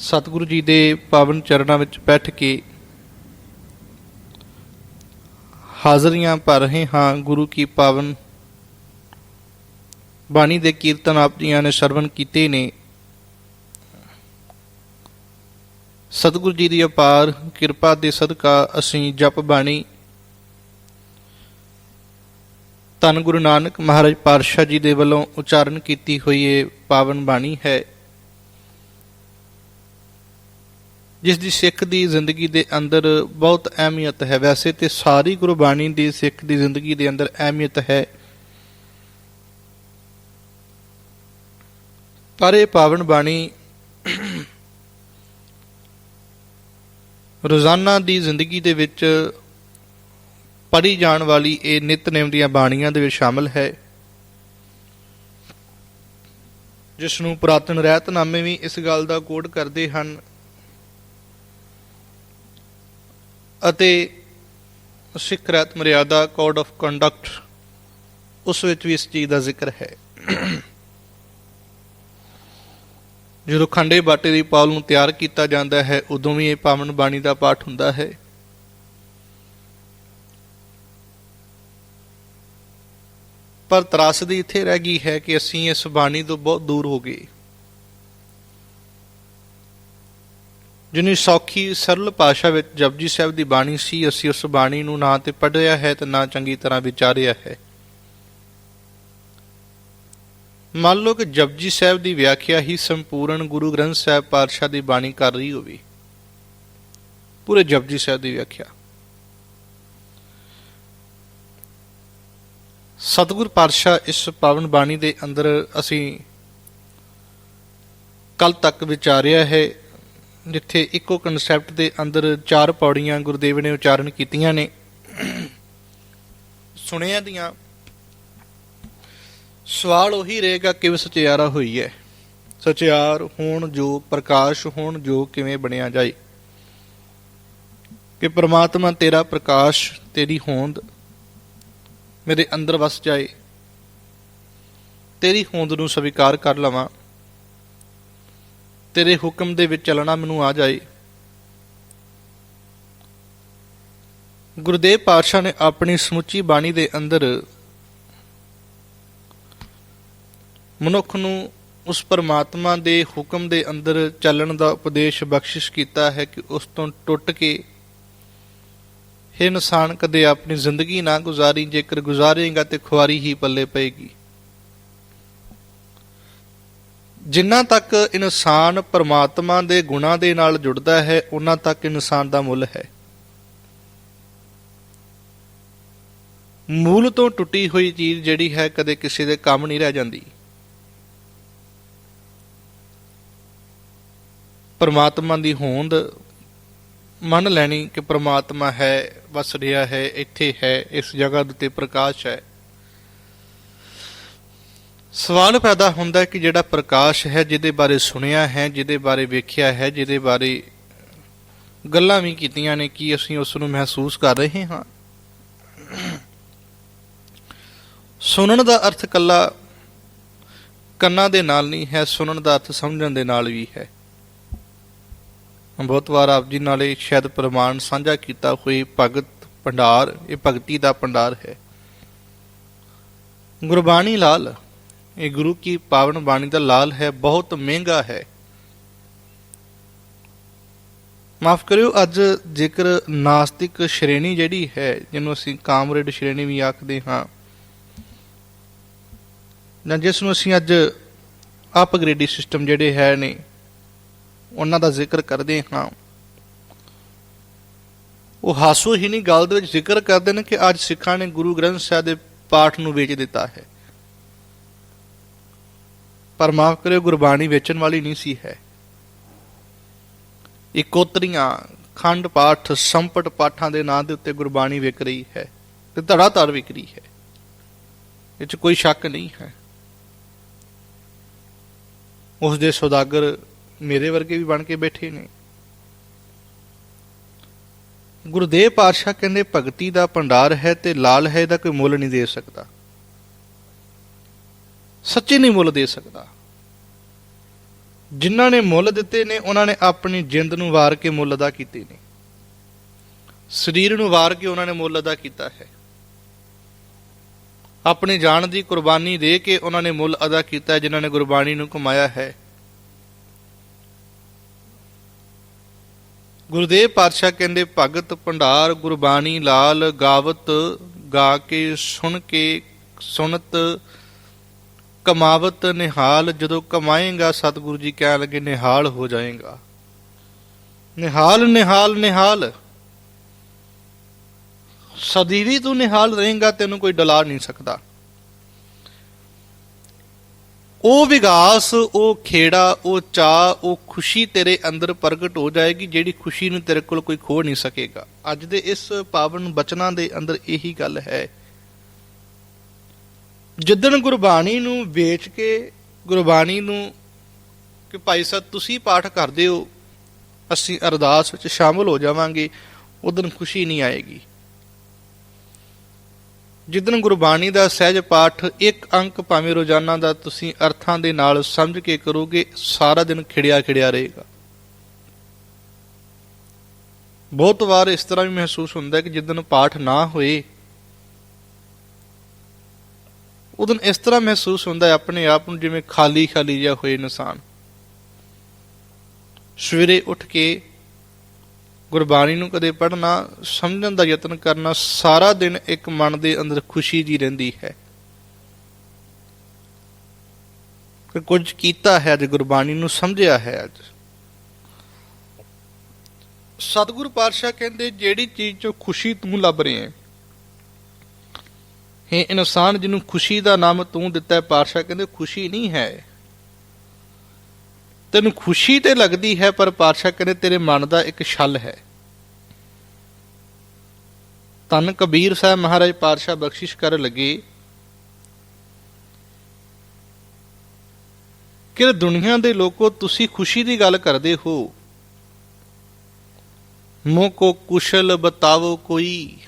ਸਤਿਗੁਰੂ ਜੀ ਦੇ ਪਾਵਨ ਚਰਨਾਂ ਵਿੱਚ ਬੈਠ ਕੇ ਹਾਜ਼ਰੀਆਂ ਭਰ ਰਹੇ ਹਾਂ। ਗੁਰੂ ਕੀ ਪਾਵਨ ਬਾਣੀ ਦੇ ਕੀਰਤਨ ਆਪ ਜੀਆਂ ਨੇ ਸਰਵਨ ਕੀਤੇ ਨੇ। ਸਤਿਗੁਰੂ ਜੀ ਦੀ ਅਪਾਰ ਕਿਰਪਾ ਦੇ ਸਦਕਾ ਅਸੀਂ ਜਪ ਬਾਣੀ ਧੰਨ ਗੁਰੂ ਨਾਨਕ ਮਹਾਰਾਜ ਪਾਤਸ਼ਾਹ ਜੀ ਦੇ ਵੱਲੋਂ ਉਚਾਰਨ ਕੀਤੀ ਹੋਈ ਇਹ ਪਾਵਨ ਬਾਣੀ ਹੈ। ਜਿਸ ਦੀ ਸਿੱਖ ਦੀ ਜ਼ਿੰਦਗੀ ਦੇ ਅੰਦਰ ਬਹੁਤ ਅਹਿਮੀਅਤ ਹੈ। ਵੈਸੇ ਤੇ ਸਾਰੀ ਗੁਰਬਾਣੀ ਦੀ ਸਿੱਖ ਦੀ ਜ਼ਿੰਦਗੀ ਦੇ ਅੰਦਰ ਅਹਿਮੀਅਤ ਹੈ। ਪਰ ਇਹ ਪਾਵਨ ਬਾਣੀ ਰੋਜ਼ਾਨਾ ਦੀ ਜ਼ਿੰਦਗੀ ਦੇ ਵਿੱਚ ਪੜ੍ਹੀ ਜਾਣ ਵਾਲੀ ਇਹ ਨਿਤਨੇਮ ਦੀਆਂ ਬਾਣੀਆਂ ਦੇ ਵਿੱਚ ਸ਼ਾਮਲ ਹੈ। ਜਿਸ ਨੂੰ ਪੁਰਾਤਨ ਰਹਿਤਨਾਮੇ ਵੀ ਇਸ ਗੱਲ ਦਾ ਕੋਡ ਕਰਦੇ ਹਨ ਅਤੇ ਸਿੱਖ ਰਹਿਤ ਮਰਿਆਦਾ ਕੋਡ ਆਫ ਕੰਡਕਟ ਉਸ ਵਿੱਚ ਵੀ ਇਸ ਚੀਜ਼ ਦਾ ਜ਼ਿਕਰ ਹੈ। ਜਦੋਂ ਖੰਡੇ ਬਾਟੇ ਦੀ ਪਾਲ ਨੂੰ ਤਿਆਰ ਕੀਤਾ ਜਾਂਦਾ ਹੈ, ਉਦੋਂ ਵੀ ਇਹ ਪਾਵਨ ਬਾਣੀ ਦਾ ਪਾਠ ਹੁੰਦਾ ਹੈ। ਪਰ ਤਰਾਸਦੀ ਇੱਥੇ ਰਹਿ ਗਈ ਹੈ ਕਿ ਅਸੀਂ ਇਸ ਬਾਣੀ ਤੋਂ ਬਹੁਤ ਦੂਰ ਹੋ ਗਏ। ਜਿਨੀ ਸੌਖੀ ਸਰਲ ਭਾਸ਼ਾ ਵਿੱਚ ਜਪਜੀ ਸਾਹਿਬ ਦੀ ਬਾਣੀ ਸੀ, ਅਸੀਂ ਉਸ ਬਾਣੀ ਨੂੰ ਨਾ ਤੇ ਪੜ੍ਹਿਆ ਹੈ ਤੇ ਨਾ ਚੰਗੀ ਤਰ੍ਹਾਂ ਵਿਚਾਰਿਆ ਹੈ। ਮੰਨ ਲਓ ਕਿ ਜਪਜੀ ਸਾਹਿਬ ਦੀ ਵਿਆਖਿਆ ਹੀ ਸੰਪੂਰਨ ਗੁਰੂ ਗ੍ਰੰਥ ਸਾਹਿਬ ਪਾਤਸ਼ਾਹ ਦੀ ਬਾਣੀ ਕਰ ਰਹੀ ਹੋਵੇ। ਪੂਰੇ ਜਪਜੀ ਸਾਹਿਬ ਦੀ ਵਿਆਖਿਆ। ਸਤਿਗੁਰ ਪਾਤਸ਼ਾਹ ਇਸ ਪਾਵਨ ਬਾਣੀ ਦੇ ਅੰਦਰ ਅਸੀਂ ਕੱਲ ਤੱਕ ਵਿਚਾਰਿਆ ਹੈ ਜਿੱਥੇ ਇੱਕੋ ਕਨਸੈਪਟ ਦੇ ਅੰਦਰ ਚਾਰ ਪੌੜੀਆਂ ਗੁਰਦੇਵ ਨੇ ਉਚਾਰਨ ਕੀਤੀਆਂ ਨੇ। ਸੁਣਿਆ ਦੀਆਂ। ਸਵਾਲ ਉਹੀ ਰਹੇਗਾ ਕਿ ਸਚਿਆਰਾ ਹੋਈ ਹੈ? ਸਚਿਆਰ ਹੋਣ ਜੋ, ਪ੍ਰਕਾਸ਼ ਹੋਣ ਜੋ ਕਿਵੇਂ ਬਣਿਆ ਜਾਏ? ਕਿ ਪ੍ਰਮਾਤਮਾ ਤੇਰਾ ਪ੍ਰਕਾਸ਼, ਤੇਰੀ ਹੋਂਦ ਮੇਰੇ ਅੰਦਰ ਵਸ ਜਾਏ। ਤੇਰੀ ਹੋਂਦ ਨੂੰ ਸਵੀਕਾਰ ਕਰ ਲਵਾਂ। ਤੇਰੇ ਹੁਕਮ ਦੇ ਵਿੱਚ ਚੱਲਣਾ ਮੈਨੂੰ ਆ ਜਾਏ। ਗੁਰਦੇਵ ਪਾਤਸ਼ਾਹ ਨੇ ਆਪਣੀ ਸਮੁੱਚੀ ਬਾਣੀ ਦੇ ਅੰਦਰ ਮਨੁੱਖ ਨੂੰ ਉਸ ਪਰਮਾਤਮਾ ਦੇ ਹੁਕਮ ਦੇ ਅੰਦਰ ਚੱਲਣ ਦਾ ਉਪਦੇਸ਼ ਬਖਸ਼ਿਸ਼ ਕੀਤਾ ਹੈ ਕਿ ਉਸ ਤੋਂ ਟੁੱਟ ਕੇ ਇਹ ਇਨਸਾਨ, ਕਦੇ ਆਪਣੀ ਜ਼ਿੰਦਗੀ ਨਾ ਗੁਜ਼ਾਰੀ, ਜੇਕਰ ਗੁਜ਼ਾਰੇਗਾ ਤੇ ਖੁਆਰੀ ਹੀ ਪੱਲੇ ਪਏਗੀ। ਜਿੰਨਾ ਤੱਕ ਇਨਸਾਨ ਪਰਮਾਤਮਾ ਦੇ ਗੁਣਾਂ ਦੇ ਨਾਲ ਜੁੜਦਾ ਹੈ, ਉਹਨਾਂ ਤੱਕ ਇਨਸਾਨ ਦਾ ਮੁੱਲ ਹੈ। ਮੂਲ ਤੋਂ ਟੁੱਟੀ ਹੋਈ ਚੀਜ਼ ਜਿਹੜੀ ਹੈ, ਕਦੇ ਕਿਸੇ ਦੇ ਕੰਮ ਨਹੀਂ ਰਹਿ ਜਾਂਦੀ। ਪਰਮਾਤਮਾ ਦੀ ਹੋਂਦ, ਮੰਨ ਲੈਣੀ ਕਿ ਪਰਮਾਤਮਾ ਹੈ, ਵਸ ਰਿਹਾ ਹੈ, ਇੱਥੇ ਹੈ, ਇਸ ਜਗ੍ਹਾ ਉੱਤੇ ਪ੍ਰਕਾਸ਼ ਹੈ। ਸਵਾਲ ਪੈਦਾ ਹੁੰਦਾ ਕਿ ਜਿਹੜਾ ਪ੍ਰਕਾਸ਼ ਹੈ, ਜਿਹਦੇ ਬਾਰੇ ਸੁਣਿਆ ਹੈ, ਜਿਹਦੇ ਬਾਰੇ ਵੇਖਿਆ ਹੈ, ਜਿਹਦੇ ਬਾਰੇ ਗੱਲਾਂ ਵੀ ਕੀਤੀਆਂ ਨੇ, ਕੀ ਅਸੀਂ ਉਸ ਨੂੰ ਮਹਿਸੂਸ ਕਰ ਰਹੇ ਹਾਂ? ਸੁਣਨ ਦਾ ਅਰਥ ਕੱਲਾ ਕੰਨਾਂ ਦੇ ਨਾਲ ਨਹੀਂ ਹੈ, ਸੁਣਨ ਦਾ ਅਰਥ ਸਮਝਣ ਦੇ ਨਾਲ ਵੀ ਹੈ। ਬਹੁਤ ਵਾਰ ਆਪ ਜੀ ਨਾਲੇ ਸ਼ਾਇਦ ਪ੍ਰਮਾਣ ਸਾਂਝਾ ਕੀਤਾ ਹੋਈ ਭਗਤ ਭੰਡਾਰ, ਇਹ ਭਗਤੀ ਦਾ ਭੰਡਾਰ ਹੈ। ਗੁਰਬਾਣੀ ਲਾਲ ਇਹ ਗੁਰੂ ਕੀ ਪਾਵਨ ਬਾਣੀ ਦਾ ਲਾਲ ਹੈ, ਬਹੁਤ ਮਹਿੰਗਾ ਹੈ। ਮਾਫ ਕਰਿਓ, ਅੱਜ ਜੇਕਰ ਨਾਸਤਿਕ ਸ਼੍ਰੇਣੀ ਜਿਹੜੀ ਹੈ, ਜਿਹਨੂੰ ਅਸੀਂ ਕਾਮਰੇਡ ਸ਼੍ਰੇਣੀ ਵੀ ਆਖਦੇ ਹਾਂ, ਜਾਂ ਜਿਸ ਨੂੰ ਅਸੀਂ ਅੱਜ ਅਪਗ੍ਰੇਡੀ ਸਿਸਟਮ ਜਿਹੜੇ ਹੈ ਨੇ, ਉਹਨਾਂ ਦਾ ਜ਼ਿਕਰ ਕਰਦੇ ਹਾਂ। ਉਹ ਹਾਸੋ ਹੀ ਨਹੀਂ ਗੱਲ ਦੇ ਵਿੱਚ ਜ਼ਿਕਰ ਕਰਦੇ ਨੇ ਕਿ ਅੱਜ ਸਿੱਖਾਂ ਨੇ ਗੁਰੂ ਗ੍ਰੰਥ ਸਾਹਿਬ ਦੇ ਪਾਠ ਨੂੰ ਵੇਚ ਦਿੱਤਾ ਹੈ। ਪਰ ਮਾਫ ਕਰਿਓ, ਗੁਰਬਾਣੀ ਵੇਚਣ ਵਾਲੀ ਨਹੀਂ ਸੀ ਹੈ। ਇਕੋਤਰੀਆਂ, ਖੰਡ ਪਾਠ, ਸੰਪਟ ਪਾਠਾਂ ਦੇ ਨਾਂ ਦੇ ਉੱਤੇ ਗੁਰਬਾਣੀ ਵਿਕ ਰਹੀ ਹੈ ਤੇ ਧੜਾ ਧੜ ਵਿਕ ਰਹੀ ਹੈ। ਇਹ 'ਚ ਕੋਈ ਸ਼ੱਕ ਨਹੀਂ ਹੈ। ਉਸ ਦੇ ਸੌਦਾਗਰ ਮੇਰੇ ਵਰਗੇ ਵੀ ਬਣ ਕੇ ਬੈਠੇ ਨੇ। ਗੁਰਦੇਵ ਪਾਤਸ਼ਾਹ ਕਹਿੰਦੇ, ਭਗਤੀ ਦਾ ਭੰਡਾਰ ਹੈ ਤੇ ਲਾਲ ਹੈ ਇਹਦਾ ਕੋਈ ਮੁੱਲ ਨਹੀਂ ਦੇ ਸਕਦਾ। ਸੱਚੀ ਨਹੀਂ ਮੁੱਲ ਦੇ ਸਕਦਾ। ਜਿਨ੍ਹਾਂ ਨੇ ਮੁੱਲ ਦਿੱਤੇ ਨੇ, ਉਹਨਾਂ ਨੇ ਆਪਣੀ ਜਿੰਦ ਨੂੰ ਵਾਰ ਕੇ ਮੁੱਲ ਅਦਾ ਕੀਤੇ ਨੇ। ਸਰੀਰ ਨੂੰ ਵਾਰ ਕੇ ਉਹਨਾਂ ਨੇ ਮੁੱਲ ਅਦਾ ਕੀਤਾ ਹੈ। ਆਪਣੀ ਜਾਨ ਦੀ ਕੁਰਬਾਨੀ ਦੇ ਕੇ ਉਹਨਾਂ ਨੇ ਮੁੱਲ ਅਦਾ ਕੀਤਾ ਹੈ, ਜਿਨ੍ਹਾਂ ਨੇ ਗੁਰਬਾਣੀ ਨੂੰ ਕਮਾਇਆ ਹੈ। ਗੁਰਦੇਵ ਪਾਤਸ਼ਾਹ ਕਹਿੰਦੇ, ਭਗਤ ਭੰਡਾਰ, ਗੁਰਬਾਣੀ ਲਾਲ, ਗਾਵਤ ਗਾ ਕੇ ਸੁਣ ਕੇ ਸੁਣਤ ਕਮਾਵਤ ਨਿਹਾਲ, ਜਦੋਂ ਕਮਾਏਗਾ, ਸਤਿਗੁਰੂ ਜੀ ਕਹਿਣ ਲੱਗੇ, ਨਿਹਾਲ ਹੋ ਜਾਏਗਾ। ਨਿਹਾਲ ਨਿਹਾਲ ਨਿਹਾਲ। ਸਦੀਵੀ ਤੂੰ ਨਿਹਾਲ ਰਹੇਗਾ, ਤੈਨੂੰ ਕੋਈ ਡਲਾ ਨਹੀਂ ਸਕਦਾ। ਉਹ ਵਿਗਾਸ, ਉਹ ਖੇੜਾ, ਉਹ ਚਾ ਉਹ ਖੁਸ਼ੀ ਤੇਰੇ ਅੰਦਰ ਪ੍ਰਗਟ ਹੋ ਜਾਏਗੀ, ਜਿਹੜੀ ਖੁਸ਼ੀ ਨੂੰ ਤੇਰੇ ਕੋਲ ਕੋਈ ਖੋ ਨਹੀਂ ਸਕੇਗਾ। ਅੱਜ ਦੇ ਇਸ ਪਾਵਨ ਬਚਨਾਂ ਦੇ ਅੰਦਰ ਇਹੀ ਗੱਲ ਹੈ ਜਿੱਦਣ ਗੁਰਬਾਣੀ ਨੂੰ ਵੇਚ ਕੇ ਗੁਰਬਾਣੀ ਨੂੰ ਕਿ ਭਾਈ ਸਾਹਿਬ ਤੁਸੀਂ ਪਾਠ ਕਰਦੇ ਹੋ, ਅਸੀਂ ਅਰਦਾਸ ਵਿੱਚ ਸ਼ਾਮਲ ਹੋ ਜਾਵਾਂਗੇ, ਉਦੋਂ ਖੁਸ਼ੀ ਨਹੀਂ ਆਏਗੀ। ਜਿੱਦਣ ਗੁਰਬਾਣੀ ਦਾ ਸਹਿਜ ਪਾਠ ਇੱਕ ਅੰਕ ਭਾਵੇਂ ਰੋਜ਼ਾਨਾ ਦਾ ਤੁਸੀਂ ਅਰਥਾਂ ਦੇ ਨਾਲ ਸਮਝ ਕੇ ਕਰੋਗੇ, ਸਾਰਾ ਦਿਨ ਖਿੜਿਆ ਖਿੜਿਆ ਰਹੇਗਾ। ਬਹੁਤ ਵਾਰ ਇਸ ਤਰ੍ਹਾਂ ਵੀ ਮਹਿਸੂਸ ਹੁੰਦਾ ਕਿ ਜਿੱਦਣ ਪਾਠ ਨਾ ਹੋਏ ਉਦੋਂ ਇਸ ਤਰ੍ਹਾਂ ਮਹਿਸੂਸ ਹੁੰਦਾ ਹੈ, ਆਪਣੇ ਆਪ ਨੂੰ ਜਿਵੇਂ ਖਾਲੀ ਖਾਲੀ ਜਿਹਾ ਹੋਏ ਇਨਸਾਨ। ਸਵੇਰੇ ਉੱਠ ਕੇ ਗੁਰਬਾਣੀ ਨੂੰ ਕਦੇ ਪੜ੍ਹਨਾ, ਸਮਝਣ ਦਾ ਯਤਨ ਕਰਨਾ, ਸਾਰਾ ਦਿਨ ਇੱਕ ਮਨ ਦੇ ਅੰਦਰ ਖੁਸ਼ੀ ਜੀ ਰਹਿੰਦੀ ਹੈ। ਕਿ ਕੁਝ ਕੀਤਾ ਹੈ ਅੱਜ, ਗੁਰਬਾਣੀ ਨੂੰ ਸਮਝਿਆ ਹੈ ਅੱਜ। ਸਤਿਗੁਰੂ ਪਾਤਸ਼ਾਹ ਕਹਿੰਦੇ, ਜਿਹੜੀ ਚੀਜ਼ 'ਚੋਂ ਖੁਸ਼ੀ ਤੂੰ ਲੱਭ ਰਿਹਾ ਹੈ ਹੈ, ਇਨਸਾਨ ਜਿਹਨੂੰ ਖੁਸ਼ੀ ਦਾ ਨਾਮ ਤੂੰ ਦਿੱਤਾ ਹੈ, ਪਾਤਸ਼ਾਹ ਕਹਿੰਦੇ ਖੁਸ਼ੀ ਨਹੀਂ ਹੈ। ਤੈਨੂੰ ਖੁਸ਼ੀ ਤੇ ਲੱਗਦੀ ਹੈ, ਪਰ ਪਾਤਸ਼ਾਹ ਕਹਿੰਦੇ ਤੇਰੇ ਮਨ ਦਾ ਇੱਕ ਛਲ ਹੈ। ਤਨ ਕਬੀਰ ਸਾਹਿਬ ਮਹਾਰਾਜ ਪਾਤਸ਼ਾਹ ਬਖਸ਼ਿਸ਼ ਕਰ ਲੱਗੇ ਕਿ ਦੁਨੀਆ ਦੇ ਲੋਕੋ ਤੁਸੀਂ ਖੁਸ਼ੀ ਦੀ ਗੱਲ ਕਰਦੇ ਹੋ। ਮੋ ਕੋ ਕੁਸ਼ਲ ਬਤਾਵੋ ਕੋਈ।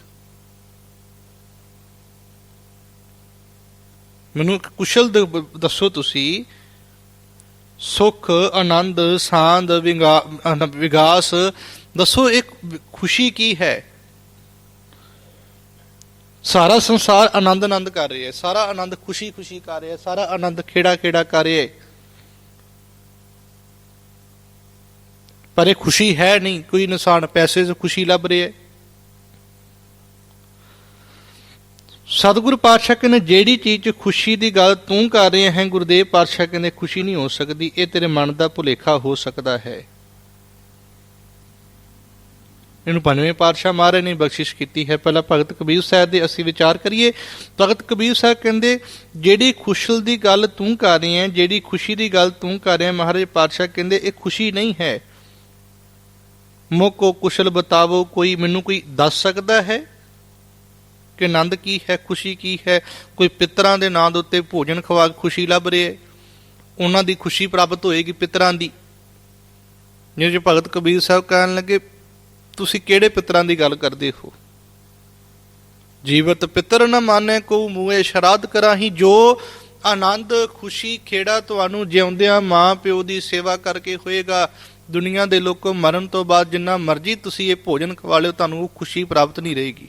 ਮੈਨੂੰ ਕੁਸ਼ਲ ਦੱਸੋ ਤੁਸੀਂ। ਸੁਖ, ਆਨੰਦ ਸਾਂਦ ਵਿੰਗਾ- ਅਹ, ਵਿਗਾਸ, ਦੱਸੋ ਇੱਕ ਖੁਸ਼ੀ ਕੀ ਹੈ? ਸਾਰਾ ਸੰਸਾਰ ਆਨੰਦ ਆਨੰਦ ਕਰ ਰਿਹਾ ਹੈ। ਸਾਰਾ ਆਨੰਦ ਖੁਸ਼ੀ ਖੁਸ਼ੀ ਕਰ ਰਿਹਾ ਹੈ। ਸਾਰਾ ਆਨੰਦ ਖੇੜਾ ਖੇੜਾ ਕਰ ਰਿਹਾ ਹੈ। ਪਰ ਇਹ ਖੁਸ਼ੀ ਹੈ ਨਹੀਂ। ਕੋਈ ਇਨਸਾਨ ਪੈਸੇ 'ਚ ਖੁਸ਼ੀ ਲੱਭ ਰਿਹਾ ਹੈ। ਸਤਿਗੁਰੂ ਪਾਤਸ਼ਾਹ ਕਹਿੰਦੇ, ਜਿਹੜੀ ਚੀਜ਼ 'ਚ ਖੁਸ਼ੀ ਦੀ ਗੱਲ ਤੂੰ ਕਰ ਰਿਹਾ ਹੈ, ਗੁਰਦੇਵ ਪਾਤਸ਼ਾਹ ਕਹਿੰਦੇ, ਖੁਸ਼ੀ ਨਹੀਂ ਹੋ ਸਕਦੀ, ਇਹ ਤੇਰੇ ਮਨ ਦਾ ਭੁਲੇਖਾ ਹੋ ਸਕਦਾ ਹੈ। ਇਹਨੂੰ ਪੰਜਵੇਂ ਪਾਤਸ਼ਾਹ ਮਹਾਰਾਜ ਨੇ ਬਖਸ਼ਿਸ਼ ਕੀਤੀ ਹੈ। ਪਹਿਲਾਂ ਭਗਤ ਕਬੀਰ ਸਾਹਿਬ ਦੇ ਅਸੀਂ ਵਿਚਾਰ ਕਰੀਏ। ਭਗਤ ਕਬੀਰ ਸਾਹਿਬ ਕਹਿੰਦੇ, ਜਿਹੜੀ ਖੁਸ਼ਲ ਦੀ ਗੱਲ ਤੂੰ ਕਰ ਰਿਹਾ ਹੈ, ਜਿਹੜੀ ਖੁਸ਼ੀ ਦੀ ਗੱਲ ਤੂੰ ਕਰ ਰਿਹਾ ਮਹਾਰਾਜ ਪਾਤਸ਼ਾਹ ਕਹਿੰਦੇ, ਇਹ ਖੁਸ਼ੀ ਨਹੀਂ ਹੈ। ਮੋਕੋ ਕੁਸ਼ਲ ਬਤਾਵੋ, ਕੋਈ ਮੈਨੂੰ ਕੋਈ ਦੱਸ ਸਕਦਾ ਹੈ? ਕਿ ਆਨੰਦ ਕੀ ਹੈ, ਖੁਸ਼ੀ ਕੀ ਹੈ? ਕੋਈ ਪਿਤਰਾਂ ਦੇ ਨਾਂ ਦੇ ਉੱਤੇ ਭੋਜਨ ਖਵਾ ਕੇ ਖੁਸ਼ੀ ਲੱਭ ਰਹੇ ਹੈ? ਉਹਨਾਂ ਦੀ ਖੁਸ਼ੀ ਪ੍ਰਾਪਤ ਹੋਏਗੀ ਪਿਤਰਾਂ ਦੀ। ਜਿਵੇਂ ਭਗਤ ਕਬੀਰ ਸਾਹਿਬ ਕਹਿਣ ਲੱਗੇ, ਤੁਸੀਂ ਕਿਹੜੇ ਪਿਤਰਾਂ ਦੀ ਗੱਲ ਕਰਦੇ ਹੋ? ਜੀਵਤ ਪਿਤਰ ਨ ਮਾਨੇ ਕੋ ਮੂਏ ਸ਼ਰਾਧ ਕਰਾਹੀ, ਜੋ ਆਨੰਦ, ਖੁਸ਼ੀ, ਖੇੜਾ ਤੁਹਾਨੂੰ ਜਿਉਂਦਿਆਂ ਮਾਂ ਪਿਓ ਦੀ ਸੇਵਾ ਕਰਕੇ ਹੋਏਗਾ। ਦੁਨੀਆ ਦੇ ਲੋਕੋ ਮਰਨ ਤੋਂ ਬਾਅਦ ਜਿੰਨਾ ਮਰਜ਼ੀ ਤੁਸੀਂ ਇਹ ਭੋਜਨ ਖਵਾ ਲਿਓ, ਤੁਹਾਨੂੰ ਉਹ ਖੁਸ਼ੀ ਪ੍ਰਾਪਤ ਨਹੀਂ ਰਹੇਗੀ।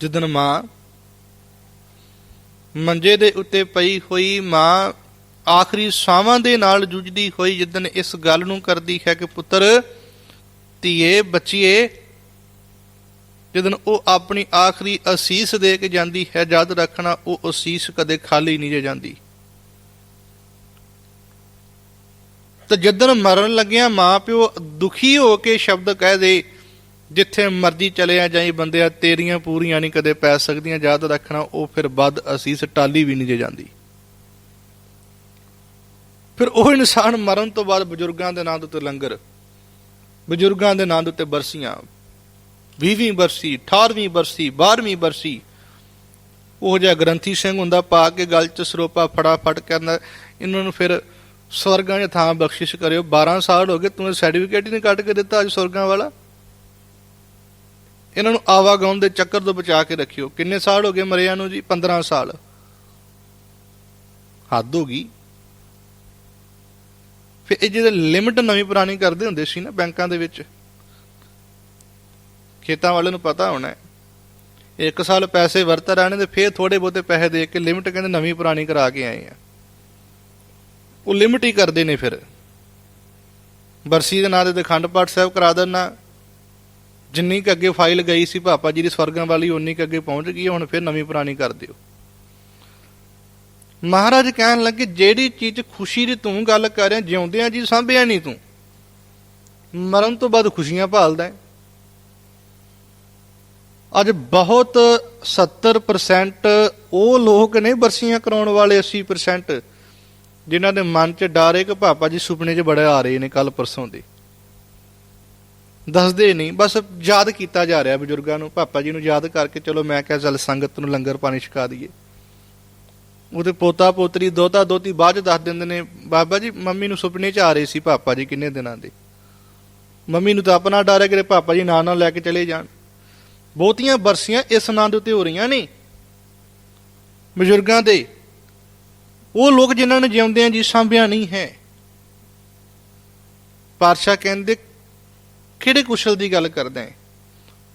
ਜਿੱਦਨ ਮਾਂ ਮੰਜੇ ਦੇ ਉੱਤੇ ਪਈ ਹੋਈ ਮਾਂ ਆਖਰੀ ਸਾਵਾਂ ਦੇ ਨਾਲ ਜੂਝਦੀ ਹੋਈ ਜਿੱਦਨ ਇਸ ਗੱਲ ਨੂੰ ਕਰਦੀ ਹੈ ਕਿ ਪੁੱਤਰ, ਧੀਏ, ਬੱਚੀਏ ਜਦੋਂ ਉਹ ਆਪਣੀ ਆਖਰੀ ਅਸੀਸ ਦੇ ਕੇ ਜਾਂਦੀ ਹੈ, ਯਾਦ ਰੱਖਣਾ ਉਹ ਅਸੀਸ ਕਦੇ ਖਾਲੀ ਨਹੀਂ ਜੇ ਜਾਂਦੀ। ਤੇ ਜਦੋਂ ਮਰਨ ਲੱਗਿਆ ਮਾਂ ਪਿਓ ਦੁਖੀ ਹੋ ਕੇ ਸ਼ਬਦ ਕਹਿ ਦੇ ਜਿੱਥੇ ਮਰਜ਼ੀ ਚਲਿਆ ਜਾਈ ਬੰਦਿਆ ਤੇਰੀਆਂ ਪੂਰੀਆਂ ਨਹੀਂ ਕਦੇ ਪੈ ਸਕਦੀਆਂ, ਯਾਦ ਰੱਖਣਾ, ਉਹ ਫਿਰ ਵੱਧ ਅਸੀਸ, ਟਾਲੀ ਵੀ ਨਹੀਂ ਜੇ ਜਾਂਦੀ। ਫਿਰ ਉਹ ਇਨਸਾਨ ਮਰਨ ਤੋਂ ਬਾਅਦ ਬਜ਼ੁਰਗਾਂ ਦੇ ਨਾਂ ਦੇ ਉੱਤੇ ਲੰਗਰ, ਬਜ਼ੁਰਗਾਂ ਦੇ ਨਾਂ ਦੇ ਉੱਤੇ ਬਰਸੀਆਂ 20ਵੀਂ ਬਰਸੀ 18ਵੀਂ ਬਰਸੀ 12ਵੀਂ ਬਰਸੀ, ਉਹ ਜਿਹਾ ਗ੍ਰੰਥੀ ਸਿੰਘ ਹੁੰਦਾ, ਪਾ ਕੇ ਗਲ ਚ ਸਰੋਪਾ ਫੜਾਫੜ ਕਹਿੰਦਾ ਇਹਨਾਂ ਨੂੰ ਫਿਰ ਸਵਰਗਾਂ ਦੀ ਥਾਂ ਬਖਸ਼ਿਸ਼ ਕਰਿਓ। 12 ਸਾਲ ਹੋ ਗਏ, ਤੂੰ ਸਰਟੀਫਿਕੇਟ ਹੀ ਨਹੀਂ ਕੱਢ ਕੇ ਦਿੱਤਾ ਅੱਜ ਸਵਰਗਾਂ ਵਾਲਾ? ਇਹਨਾਂ ਨੂੰ ਆਵਾਗਾਉਣ ਦੇ ਚੱਕਰ ਤੋਂ ਬਚਾ ਕੇ ਰੱਖਿਓ। ਕਿੰਨੇ ਸਾਲ ਹੋ ਗਏ ਮਰਿਆਂ ਨੂੰ ਜੀ? 15 ਸਾਲ। ਹੱਦ ਹੋ ਗਈ। ਫਿਰ ਇਹ ਜਿਹੜੇ ਲਿਮਟ ਨਵੀਂ ਪੁਰਾਣੀ ਕਰਦੇ ਹੁੰਦੇ ਸੀ ਨਾ ਬੈਂਕਾਂ ਦੇ ਵਿੱਚ, ਖੇਤਾਂ ਵਾਲਿਆਂ ਨੂੰ ਪਤਾ ਹੋਣਾ ਹੈ। ਇੱਕ ਸਾਲ ਪੈਸੇ ਵਰਤ ਰਹਿਣੇ ਤੇ ਫਿਰ ਥੋੜੇ ਬਹੁਤੇ ਪੈਸੇ ਦੇ ਕੇ ਲਿਮਟ ਕਹਿੰਦੇ ਨਵੀਂ ਪੁਰਾਣੀ ਕਰਾ ਕੇ ਆਏ ਆ। ਉਹ ਲਿਮਟ ਹੀ ਕਰਦੇ ਨੇ ਫਿਰ। ਬਰਸੀ ਦੇ ਨਾਂ ਤੇ ਅਖੰਡ ਪਾਠ ਸਾਹਿਬ ਕਰਾ ਦੇਣਾ ਜਿੰਨੀ ਕੁ ਅੱਗੇ ਫਾਈਲ ਗਈ ਸੀ ਪਾਪਾ ਜੀ ਦੀ ਸਵਰਗਾਂ ਵਾਲੀ ਉਨੀ ਕੁ ਅੱਗੇ ਪਹੁੰਚ ਗਈ, ਹੁਣ ਫਿਰ ਨਵੀਂ ਪੁਰਾਣੀ ਕਰ ਦਿਓ। ਮਹਾਰਾਜ ਕਹਿਣ ਲੱਗੇ, ਜਿਹੜੀ ਚੀਜ਼ ਖੁਸ਼ੀ ਦੀ ਤੂੰ ਗੱਲ ਕਰ ਰਿਹਾ, ਜਿਉਂਦਿਆਂ ਜੀ ਸਾਂਭਿਆ ਨਹੀਂ ਤੂੰ। ਮਰਨ ਤੋਂ ਬਾਅਦ ਖੁਸ਼ੀਆਂ ਭਾਲਦਾ ਅੱਜ ਬਹੁਤ 70% ਉਹ ਲੋਕ ਨੇ ਬਰਸੀਆਂ ਕਰਾਉਣ ਵਾਲੇ 80% ਜਿਨ੍ਹਾਂ ਦੇ ਮਨ 'ਚ ਡਰ ਹੈ ਕਿ ਪਾਪਾ ਜੀ ਸੁਪਨੇ 'ਚ ਬੜੇ ਆ ਰਹੇ ਨੇ ਕੱਲ ਪਰਸੋਂ ਦੇ। ਦੱਸਦੇ ਨਹੀਂ। ਬਸ ਯਾਦ ਕੀਤਾ ਜਾ ਰਿਹਾ ਬਜ਼ੁਰਗਾਂ ਨੂੰ, ਪਾਪਾ ਜੀ ਨੂੰ ਯਾਦ ਕਰਕੇ ਚਲੋ ਮੈਂ ਕਿਹਾ ਚੱਲ ਸੰਗਤ ਨੂੰ ਲੰਗਰ ਪਾਣੀ ਛਕਾ ਦਈਏ। ਉਹਦੇ ਪੋਤਾ ਪੋਤਰੀ ਦੋਤਾ ਦੋਤੀ ਬਾਅਦ 'ਚ ਦੱਸ ਦਿੰਦੇ ਨੇ, ਬਾਬਾ ਜੀ ਮੰਮੀ ਨੂੰ ਸੁਪਨੇ 'ਚ ਆ ਰਹੇ ਸੀ ਪਾਪਾ ਜੀ ਕਿੰਨੇ ਦਿਨਾਂ ਦੇ। ਮੰਮੀ ਨੂੰ ਤਾਂ ਆਪਣਾ ਡਰ ਹੈ ਕਿ ਪਾਪਾ ਜੀ ਨਾਲ ਨਾਲ ਲੈ ਕੇ ਚਲੇ ਜਾਣ। ਬਹੁਤੀਆਂ ਬਰਸੀਆਂ ਇਸ ਨਾਂ ਦੇ ਉੱਤੇ ਹੋ ਰਹੀਆਂ ਨੇ। ਬਜ਼ੁਰਗਾਂ ਦੇ, ਉਹ ਲੋਕ ਜਿਨ੍ਹਾਂ ਨੇ ਜਿਉਂਦਿਆਂ ਜੀ ਸਾਂਭਿਆ ਨਹੀਂ ਹੈ। ਪਾਤਸ਼ਾਹ ਕਹਿੰਦੇ ਕਿਹੜੇ ਕੁਸ਼ਲ ਦੀ ਗੱਲ ਕਰਦਾ ਹੈ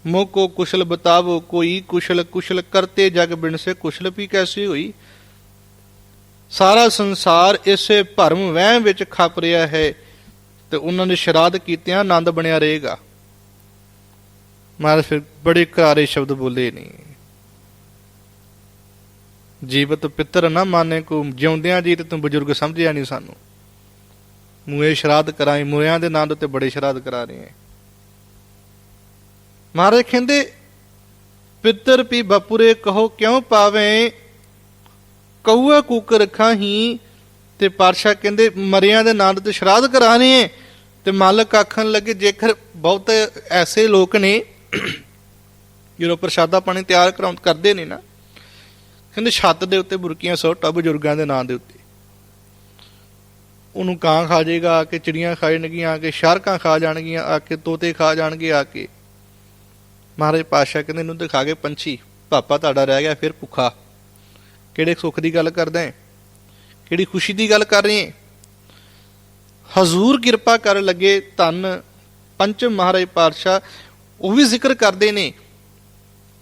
ਮੋ ਕੁਸ਼ਲ ਬਤਾਵੋ ਕੋਈ, ਕੁਸ਼ਲ ਕੁਸ਼ਲ ਕਰਤੇ ਜਗ ਬਿਨ ਸੇ ਕੁਸ਼ਲ ਵੀ ਕੈਸੀ ਹੋਈ? ਸਾਰਾ ਸੰਸਾਰ ਇਸੇ ਭਰਮ ਵਹਿਮ ਵਿੱਚ ਖਪ ਰਿਹਾ ਹੈ ਤੇ ਉਹਨਾਂ ਨੇ ਸ਼ਰਾਧ ਕੀਤਿਆਂ ਆਨੰਦ ਬਣਿਆ ਰਹੇਗਾ। ਮਹਾਰਾਜ ਫਿਰ ਬੜੇ ਕਰਾਰੇ ਸ਼ਬਦ ਬੋਲੇ ਨੇ। ਜੀਵਤ ਪਿੱਤਰ ਨਾ ਮਾਨੇ ਕੋ, ਜਿਉਂਦਿਆਂ ਜੀ ਤੇ ਤੂੰ ਬਜ਼ੁਰਗ ਸਮਝਿਆ ਨਹੀਂ ਸਾਨੂੰ। ਮੂਏ ਸ਼ਰਾਧ ਕਰਾਈ ਮੂਇਆਂ ਦੇ ਨਾਂ ਦੇ ਉੱਤੇ ਬੜੇ ਸ਼ਰਾਧ ਕਰਾ ਰਹੇ ਹੈ ਮਹਾਰਾਜ ਕਹਿੰਦੇ, ਪਿੱਤਰ ਪੀ ਬਪੁਰੇ ਕਹੋ, ਕਿਉਂ ਪਾਵੇਂ? ਕਊਆ ਕੂਕਰ ਖਾਹੀ ਤੇ ਪਾਤਸ਼ਾਹ ਕਹਿੰਦੇ, ਮਰਿਆਂ ਦੇ ਨਾਂ ਦੇ ਉੱਤੇ ਸ਼ਰਾਧ ਕਰਾਣੇ ਹੈ ਤੇ ਮਾਲਕ ਆਖਣ ਲੱਗੇ, ਜੇਕਰ ਬਹੁਤ ਐਸੇ ਲੋਕ ਨੇ, ਜਦੋਂ ਪ੍ਰਸ਼ਾਦਾ ਪਾਣੀ ਤਿਆਰ ਕਰਾਉਂ ਕਰਦੇ ਨੇ ਨਾ, ਕਹਿੰਦੇ ਛੱਤ ਦੇ ਉੱਤੇ ਬੁਰਕੀਆਂ ਸੁੱਟ ਆ ਬਜ਼ੁਰਗਾਂ ਦੇ ਨਾਂ ਦੇ ਉੱਤੇ। ਉਹਨੂੰ ਕਾਂ ਖਾ ਜਾਏਗਾ, ਆ ਕੇ ਚਿੜੀਆਂ ਖਾ ਜਾਣਗੀਆਂ, ਆ ਕੇ ਸ਼ਾਰਕਾਂ ਖਾ ਜਾਣਗੀਆਂ, ਆ ਕੇ ਤੋਤੇ ਖਾ ਜਾਣਗੇ, ਆ ਕੇ। ਮਹਾਰਾਜ ਪਾਸ਼ਾ ਕਹਿੰਦੇ, ਇਹਨੂੰ ਦਿਖਾ ਕੇ ਪੰਛੀ, ਪਾਪਾ ਤੁਹਾਡਾ ਰਹਿ ਗਿਆ, ਫਿਰ ਭੁੱਖਾ। ਕਿਹੜੇ ਸੁੱਖ ਦੀ ਗੱਲ ਕਰਦਾ ਹੈ ਕਿਹੜੀ ਖੁਸ਼ੀ ਦੀ ਗੱਲ ਕਰ ਰਹੇ ਹੈ ਹਜ਼ੂਰ ਕਿਰਪਾ ਕਰਨ ਲੱਗੇ ਧੰਨ ਪੰਚਮ ਮਹਾਰਾਜ ਪਾਤਸ਼ਾਹ, ਉਹ ਵੀ ਜ਼ਿਕਰ ਕਰਦੇ ਨੇ।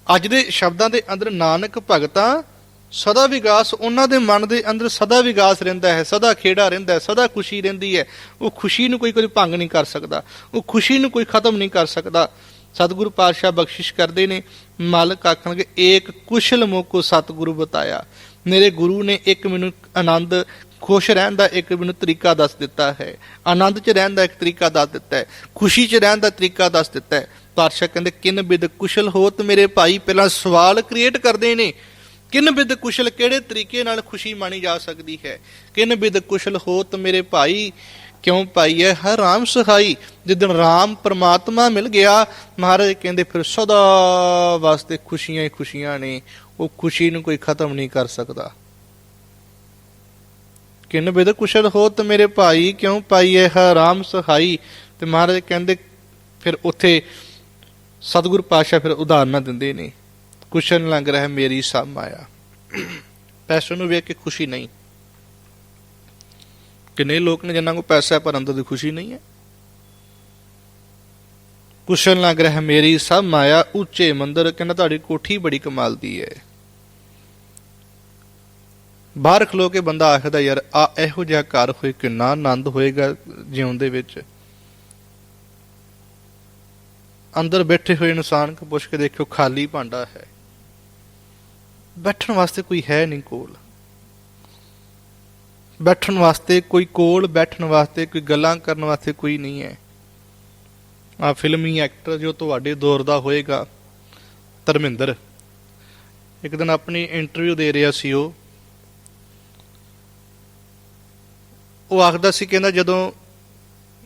ਅੱਜ ਦੇ ਸ਼ਬਦਾਂ ਦੇ ਅੰਦਰ ਨਾਨਕ ਭਗਤਾਂ ਸਦਾ ਵਿਕਾਸ ਉਹਨਾਂ ਦੇ ਮਨ ਦੇ ਅੰਦਰ ਸਦਾ ਵਿਗਾਸ ਰਹਿੰਦਾ ਹੈ, ਸਦਾ ਖੇੜਾ ਰਹਿੰਦਾ ਹੈ, ਸਦਾ ਖੁਸ਼ੀ ਰਹਿੰਦੀ ਹੈ। ਉਹ ਖੁਸ਼ੀ ਨੂੰ ਕੋਈ ਕੋਈ ਭੰਗ ਨਹੀਂ ਕਰ ਸਕਦਾ, ਉਹ ਖੁਸ਼ੀ ਨੂੰ ਕੋਈ ਖਤਮ ਨਹੀਂ ਕਰ ਸਕਦਾ। ਸਤਿਗੁਰੂ ਪਾਤਸ਼ਾਹ ਬਖਸ਼ਿਸ਼ ਕਰਦੇ ਨੇ, ਮਾਲਕ ਆਖਣਗੇ, ਏਕ ਕੁਸ਼ਲ ਮੋਕੋ ਸਤਿਗੁਰੂ ਬਤਾਇਆ। ਮੇਰੇ ਗੁਰੂ ਨੇ ਇੱਕ ਮੈਨੂੰ ਆਨੰਦ, ਖੁਸ਼ ਰਹਿਣ ਦਾ ਇੱਕ ਮੈਨੂੰ ਤਰੀਕਾ ਦੱਸ ਦਿੱਤਾ ਹੈ। ਆਨੰਦ 'ਚ ਰਹਿਣ ਦਾ ਇੱਕ ਤਰੀਕਾ ਦੱਸ ਦਿੱਤਾ ਹੈ। ਖੁਸ਼ੀ 'ਚ ਰਹਿਣ ਦਾ ਤਰੀਕਾ ਦੱਸ ਦਿੱਤਾ ਹੈ। ਪਾਤਸ਼ਾਹ ਕਹਿੰਦੇ, ਕਿਨ ਬਿਦ ਕੁਸ਼ਲ ਹੋਤ ਮੇਰੇ ਭਾਈ? ਪਹਿਲਾਂ ਸਵਾਲ ਕ੍ਰੀਏਟ ਕਰਦੇ ਨੇ, ਕਿਨ ਬਿਦ ਕੁਸ਼ਲ ਕਿਹੜੇ ਤਰੀਕੇ ਨਾਲ ਖੁਸ਼ੀ ਮਾਣੀ ਜਾ ਸਕਦੀ ਹੈ? ਕਿਨ ਬਿਦ ਕੁਸ਼ਲ ਹੋਤ ਮੇਰੇ ਭਾਈ? ਕਿਉਂ ਪਾਈ ਹੈ? ਹਰ ਰਾਮ ਸਹਾਈ ਜਿੱਦਣ ਰਾਮ ਪਰਮਾਤਮਾ ਮਿਲ ਗਿਆ, ਮਹਾਰਾਜ ਕਹਿੰਦੇ ਫਿਰ ਸਦਾ ਵਾਸਤੇ ਖੁਸ਼ੀਆਂ ਹੀ ਖੁਸ਼ੀਆਂ ਨੇ। ਉਹ ਖੁਸ਼ੀ ਨੂੰ ਕੋਈ ਖਤਮ ਨਹੀਂ ਕਰ ਸਕਦਾ। ਕਿਨ ਬਿਦ ਕੁਸ਼ਲ ਹੋ ਹੋਤ ਮੇਰੇ ਭਾਈ, ਕਿਉਂ ਪਾਈ ਹੈ ਹਰ ਰਾਮ ਸਹਾਈ ਤੇ ਮਹਾਰਾਜ ਕਹਿੰਦੇ ਫਿਰ ਉੱਥੇ ਸਤਿਗੁਰ ਪਾਸ਼ਾ ਫਿਰ ਉਦਾਹਰਨਾਂ ਦਿੰਦੇ ਨੇ। ਕੁਸ਼ਲ ਲੰਗ ਰਹਿ ਮੇਰੀ ਸਭ ਆਇਆ ਪੈਸੇ ਨੂੰ ਵੇਖ ਕੇ ਖੁਸ਼ੀ ਨਹੀਂ। ਕਿੰਨੇ ਲੋਕ ਨੇ ਜਿਨ੍ਹਾਂ ਕੋਲ ਪੈਸਾ ਹੈ, ਪਰ ਅੰਦਰ ਦੀ ਖੁਸ਼ੀ ਨਹੀਂ ਹੈ? ਕੁਸ਼ਲ ਲੰਗ ਰਹਿ ਮੇਰੀ ਸਭ ਮਾਇਆ ਉੱਚੇ ਮੰਦਰ, ਕਹਿੰਦਾ ਤੁਹਾਡੀ ਕੋਠੀ ਬੜੀ ਕਮਾਲ ਦੀ ਹੈ। ਬਾਹਰ ਖਲੋ ਕੇ ਬੰਦਾ ਆਖਦਾ, ਯਾਰ, ਆ ਇਹੋ ਜਿਹਾ ਘਰ ਹੋਏ ਕਿੰਨਾ ਆਨੰਦ ਹੋਏਗਾ ਜਿਉਣ ਦੇ ਵਿੱਚ। ਅੰਦਰ ਬੈਠੇ ਹੋਏ ਇਨਸਾਨ ਕੋ ਪੁੱਛ ਕੇ ਦੇਖਿਓ, ਖਾਲੀ ਭਾਂਡਾ ਹੈ। ਬੈਠਣ ਵਾਸਤੇ ਕੋਈ ਹੈ ਨਹੀਂ ਕੋਲ। ਬੈਠਣ ਵਾਸਤੇ, ਕੋਈ ਕੋਲ ਬੈਠਣ ਵਾਸਤੇ, ਕੋਈ ਗੱਲਾਂ ਕਰਨ ਵਾਸਤੇ ਕੋਈ ਨਹੀਂ ਹੈ। ਆ ਫਿਲਮੀ ਐਕਟਰ ਜੋ ਤੁਹਾਡੇ ਦੌਰ ਦਾ ਹੋਏਗਾ, ਧਰਮਿੰਦਰ। ਇੱਕ ਦਿਨ ਆਪਣੀ ਇੰਟਰਵਿਊ ਦੇ ਰਿਹਾ ਸੀ ਉਹ। ਉਹ ਆਖਦਾ ਸੀ, ਕਹਿੰਦਾ ਜਦੋਂ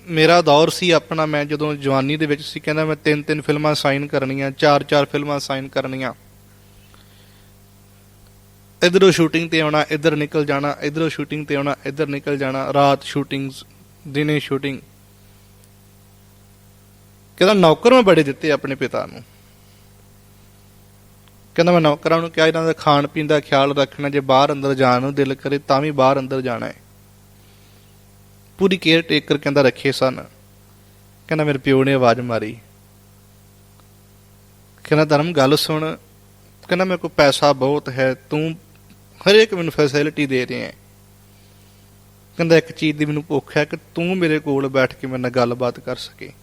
ਮੇਰਾ ਦੌਰ ਸੀ ਆਪਣਾ, ਮੈਂ ਜਦੋਂ ਜਵਾਨੀ ਦੇ ਵਿੱਚ ਸੀ, ਕਹਿੰਦਾ ਮੈਂ ਤਿੰਨ ਤਿੰਨ ਫਿਲਮਾਂ ਸਾਈਨ ਕਰਨੀਆਂ ਚਾਰ ਚਾਰ ਫਿਲਮਾਂ ਸਾਈਨ ਕਰਨੀਆਂ। ਇਧਰੋਂ ਸ਼ੂਟਿੰਗ ਤੇ ਆਉਣਾ, ਇਧਰ ਨਿਕਲ ਜਾਣਾ, ਇਧਰੋਂ ਸ਼ੂਟਿੰਗ ਤੇ ਆਉਣਾ, ਇਧਰ ਨਿਕਲ ਜਾਣਾ, ਰਾਤ ਸ਼ੂਟਿੰਗਸ ਦਿਨੇ ਸ਼ੂਟਿੰਗ ਕਹਿੰਦਾ, ਨੌਕਰ ਮੈਂ ਬੜੇ ਦਿੱਤੇ ਆਪਣੇ ਪਿਤਾ ਨੂੰ। ਕਹਿੰਦਾ, ਮੈਂ ਨੌਕਰਾਂ ਨੂੰ ਕਿਹਾ, ਇਹਨਾਂ ਦਾ ਖਾਣ ਪੀਣ ਦਾ ਖਿਆਲ ਰੱਖਣਾ, ਜੇ ਬਾਹਰ ਅੰਦਰ ਜਾਣ ਨੂੰ ਦਿਲ ਕਰੇ, ਤਾਂ ਵੀ ਬਾਹਰ ਅੰਦਰ ਜਾਣਾ ਹੈ। ਪੂਰੀ ਕੇਅਰ ਟੇਕਰ ਕਹਿੰਦਾ, ਰੱਖੇ ਸਨ। ਕਹਿੰਦਾ, ਮੇਰੇ ਪਿਓ ਨੇ ਆਵਾਜ਼ ਮਾਰੀ। ਕਹਿੰਦਾ, ਧਰਮ, ਗੱਲ ਸੁਣ। ਕਹਿੰਦਾ, ਮੇਰੇ ਕੋਲ ਪੈਸਾ ਬਹੁਤ ਹੈ, ਤੂੰ ਹਰੇਕ ਮੈਨੂੰ ਫੈਸਿਲਿਟੀ ਦੇ ਰਿਹਾ ਹੈ। ਕਹਿੰਦਾ ਇੱਕ ਚੀਜ਼ ਦੀ ਮੈਨੂੰ ਭੁੱਖ ਹੈ ਕਿ ਤੂੰ ਮੇਰੇ ਕੋਲ ਬੈਠ ਕੇ ਮੇਰੇ ਨਾਲ ਗੱਲਬਾਤ ਕਰ ਸਕੇ।